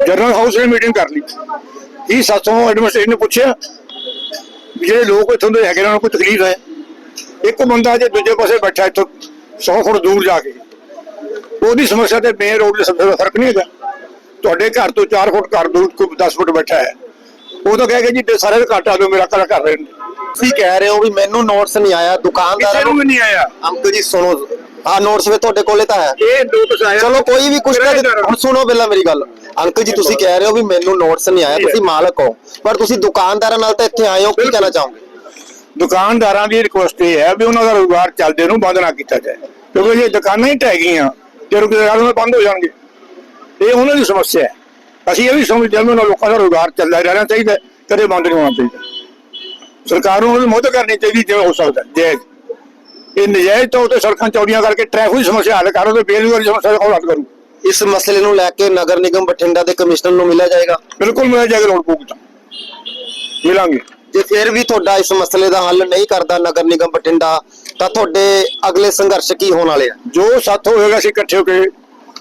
ਜਨਰਲ ਹਾਊਸ ਨੇ ਮੀਟਿੰਗ ਕਰ ਲਈ। ਕੀ ਸਾਥੋਂ ਐਡਮਿਨਿਸਟ੍ਰੇਸ਼ਨ ਨੇ ਪੁੱਛਿਆ ਜਿਹੜੇ ਲੋਕ ਇੱਥੋਂ ਦੇ ਹੈਗੇ ਉਹਨਾਂ ਨੂੰ ਕੋਈ ਤਕਲੀਫ ਹੈ? ਇੱਕ ਬੰਦਾ ਜੇ ਦੂਜੇ ਪਾਸੇ ਬੈਠਾ ਇੱਥੋਂ 100 ਫੁੱਟ ਦੂਰ ਜਾ ਕੇ, ਉਹਦੀ ਸਮੱਸਿਆ ਤੇ ਮੇਨ ਰੋਡ ਦੇ ਸਭ ਤੋਂ ਫ਼ਰਕ ਨਹੀਂ ਹੈਗਾ। ਤੁਹਾਡੇ ਘਰ ਤੋਂ 4 ਫੁੱਟ ਘਰ ਦੂਰ, ਕੋਈ 10 ਫੁੱਟ ਬੈਠਾ ਹੈ। ਉਹ ਤਾਂ ਕਹੇਗਾ ਜੀ ਸਾਰੇ ਦੇ ਘਾਟਾ ਦਿਓ, ਮੇਰਾ ਘਰ ਕਰ ਰਹੇ ਨੇ ਤੁਸੀਂ ਕਹਿ ਰਹੇ ਹੋ ਵੀ ਮੈਨੂੰ ਨੋਟਿਸ ਨਹੀਂ ਆਇਆ ਦੁਕਾਨਦਾਰਾਂ ਕਿਸੇ ਨੂੰ ਵੀ ਨਹੀਂ ਆਇਆ। ਅੰਕਲ ਜੀ ਸੁਣੋ। ਆ ਨੋਟਸ ਵੀ ਤੁਹਾਡੇ ਕੋਲੇ ਤਾਂ ਹੈ। ਇਹ ਨੋਟਿਸ ਆਇਆ ਚਲੋ ਕੋਈ ਵੀ ਕੁਛ ਤਾਂ ਹੁਣ ਸੁਣੋ ਪਹਿਲਾਂ ਮੇਰੀ ਗੱਲ। ਅੰਕਲ ਜੀ ਤੁਸੀਂ ਕਹਿ ਰਹੇ ਹੋ ਵੀ ਮੈਨੂੰ ਨੋਟਸ ਨਹੀਂ ਆਇਆ ਤੁਸੀਂ ਮਾਲਕ ਹੋ। ਪਰ ਤੁਸੀਂ ਦੁਕਾਨਦਾਰਾਂ ਨਾਲ ਤਾਂ ਇੱਥੇ ਆਏ ਹੋ ਕੀ ਕਹਿਣਾ ਚਾਹੋਗੇ? ਦੁਕਾਨਦਾਰਾਂ ਦੀ ਰਿਕੁਐਸਟ ਇਹ ਹੈ ਵੀ ਉਹਨਾਂ ਦਾ ਰੋਜ਼ਗਾਰ ਚੱਲਦੇ ਨੂੰ ਬੰਦ ਨਾ ਕੀਤਾ ਜਾਏ। ਕਿਉਂਕਿ ਜੇ ਦੁਕਾਨਾਂ ਹੀ ਢਹਿ ਗਈਆਂ ਤੇ ਰੋਜ਼ਗਾਰ ਉਹਨਾਂ ਬੰਦ ਹੋ ਜਾਣਗੇ। ਇਹ ਉਹਨਾਂ ਦੀ ਸਮੱਸਿਆ ਹੈ। ਅਸੀਂ ਇਹ ਵੀ ਸਮਝਦੇ ਹਾਂ ਉਹਨਾਂ ਲੋਕਾਂ ਦਾ ਰੋਜ਼ਗਾਰ ਚੱਲਦਾ ਰਹਿਣਾ ਚਾਹੀਦਾ ਕਦੇ ਬੰਦ ਨਹੀਂ ਹੋਣਾ ਚਾਹੀਦਾ। ਸਰਕਾਰ ਨੂੰ ਉਹਦੀ ਮਦਦ ਕਰਨੀ ਚਾਹੀਦੀ ਜਿਵੇਂ ਹੋ ਸਕਦਾ ਜਾਇਜ਼ ਇਹ ਨਜਾਇਜ਼ ਤੌਰ ਤੇ ਸੜਕਾਂ ਚੌੜੀਆਂ ਕਰਕੇ ਟ੍ਰੈਫਿਕ ਦੀ ਸਮੱਸਿਆ ਹੱਲ ਕਰੋ ਤੇ ਬੇਰੁਜ਼ਗਾਰੀ ਸਮੱਸਿਆ ਹੱਲ ਕਰੂ। ਇਸ ਮਸਲੇ ਨੂੰ ਲੈ ਕੇ ਨਗਰ ਨਿਗਮ ਬਠਿੰਡਾ ਦੇ ਕਮਿਸ਼ਨਰ ਨੂੰ ਮਿਲਿਆ ਜਾਏਗਾ? ਬਿਲਕੁਲ ਮਿਲ ਜਾਏਗਾ ਲੋੜ ਪਊਗੀ ਤਾਂ। ਮਿਲਾਂਗੇ। ਜੇ ਫਿਰ ਵੀ ਤੁਹਾਡਾ ਇਸ ਮਸਲੇ ਦਾ ਹੱਲ ਨਹੀਂ ਕਰਦਾ ਨਗਰ ਨਿਗਮ ਬਠਿੰਡਾ ਤਾਂ ਤੁਹਾਡੇ ਅਗਲੇ ਸੰਘਰਸ਼ ਕੀ ਹੋਣ ਵਾਲੇ ਆ? ਜੋ ਸਾਥ ਹੋਏਗਾ ਅਸੀਂ ਇਕੱਠੇ ਹੋ ਕੇ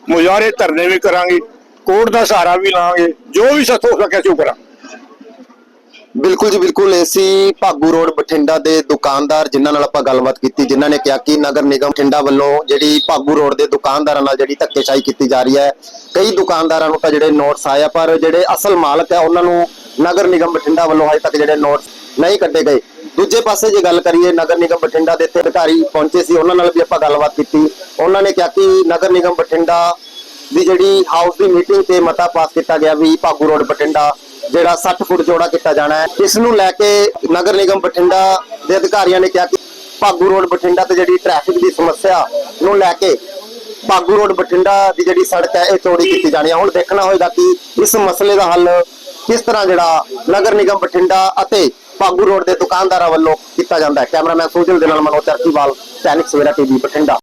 ਮੁਜ਼ਾਹਰੇ ਧਰਨੇ ਵੀ ਕਰਾਂਗੇ ਕੋਰਟ ਦਾ ਸਹਾਰਾ ਵੀ ਲਾਂਗੇ ਜੋ ਵੀ ਸਾਥ ਹੋ ਸਕੇ ਅਸੀਂ ਉਹ ਕਰਾਂਗੇ। ਬਿਲਕੁਲ ਜੀ, ਬਿਲਕੁਲ। ਏਸੀ ਭਾਗੂ ਰੋਡ ਬਠਿੰਡਾ ਦੇ ਦੁਕਾਨਦਾਰ ਜਿਨ੍ਹਾਂ ਨਾਲ ਆਪਾਂ ਗੱਲਬਾਤ ਕੀਤੀ, ਜਿਨ੍ਹਾਂ ਨੇ ਕਿਹਾ ਕਿ ਨਗਰ ਨਿਗਮ ਬਠਿੰਡਾ ਵੱਲੋਂ ਜਿਹੜੀ ਭਾਗੂ ਰੋਡ ਦੇ ਦੁਕਾਨਦਾਰਾਂ ਨਾਲ ਜਿਹੜੀ ਧੱਕੇਸ਼ਾਹੀ ਕੀਤੀ ਜਾ ਰਹੀ ਹੈ। ਕਈ ਦੁਕਾਨਦਾਰਾਂ ਨੂੰ ਤਾਂ ਜਿਹੜੇ ਨੋਟਸ ਆਏ ਆ, ਪਰ ਜਿਹੜੇ ਅਸਲ ਮਾਲਕ ਹੈ ਉਹਨਾਂ ਨੂੰ ਨਗਰ ਨਿਗਮ ਬਠਿੰਡਾ ਵੱਲੋਂ ਹਜੇ ਤੱਕ ਜਿਹੜੇ ਨੋਟਸ ਨਹੀਂ ਕੱਢੇ ਗਏ। ਦੂਜੇ ਪਾਸੇ ਜੇ ਗੱਲ ਕਰੀਏ, ਨਗਰ ਨਿਗਮ ਬਠਿੰਡਾ ਦੇ ਇੱਥੇ ਅਧਿਕਾਰੀ ਪਹੁੰਚੇ ਸੀ, ਉਹਨਾਂ ਨਾਲ ਵੀ ਆਪਾਂ ਗੱਲਬਾਤ ਕੀਤੀ। ਉਹਨਾਂ ਨੇ ਕਿਹਾ ਕਿ ਨਗਰ ਨਿਗਮ ਬਠਿੰਡਾ ਦੀ ਜਿਹੜੀ ਹਾਊਸ ਦੀ ਮੀਟਿੰਗ ਤੇ ਮਤਾ ਪਾਸ ਕੀਤਾ ਗਿਆ ਵੀ ਭਾਗੂ ਰੋਡ ਬਠਿੰਡਾ ਜਿਹੜਾ 60 ਫੁੱਟ ਚੌੜਾ ਕੀਤਾ ਜਾਣਾ ਹੈ। ਇਸ ਨੂੰ ਲੈ ਕੇ ਨਗਰ ਨਿਗਮ ਬਠਿੰਡਾ ਦੇ ਅਧਿਕਾਰੀਆਂ ਨੇ ਕਿਹਾ ਕਿ ਭਾਗੂ ਰੋਡ ਬਠਿੰਡਾ ਤੇ ਜਿਹੜੀ ਟ੍ਰੈਫਿਕ ਦੀ ਸਮੱਸਿਆ ਨੂੰ ਲੈ ਕੇ ਭਾਗੂ ਰੋਡ ਬਠਿੰਡਾ ਦੀ ਜਿਹੜੀ ਸੜਕ ਹੈ, ਇਹ ਚੌੜੀ ਕੀਤੀ ਜਾਣੀ ਹੈ। ਹੁਣ ਦੇਖਣਾ ਹੋਏਗਾ ਕਿ ਇਸ ਮਸਲੇ ਦਾ ਹੱਲ ਕਿਸ ਤਰ੍ਹਾਂ ਜਿਹੜਾ ਨਗਰ ਨਿਗਮ ਬਠਿੰਡਾ ਅਤੇ ਭਾਗੂ ਰੋਡ ਦੇ ਦੁਕਾਨਦਾਰਾਂ ਵੱਲੋਂ ਕੀਤਾ ਜਾਂਦਾ ਹੈ। ਕੈਮਰਾਮੈਨ ਸੋਜਲ ਦੇ ਨਾਲ ਮਨੋਜ ਚਰਚੀਵਾਲ ਸੈਨਿਕ ਸਵੇਰਾ ਟੀਵੀ, ਬਠਿੰਡਾ।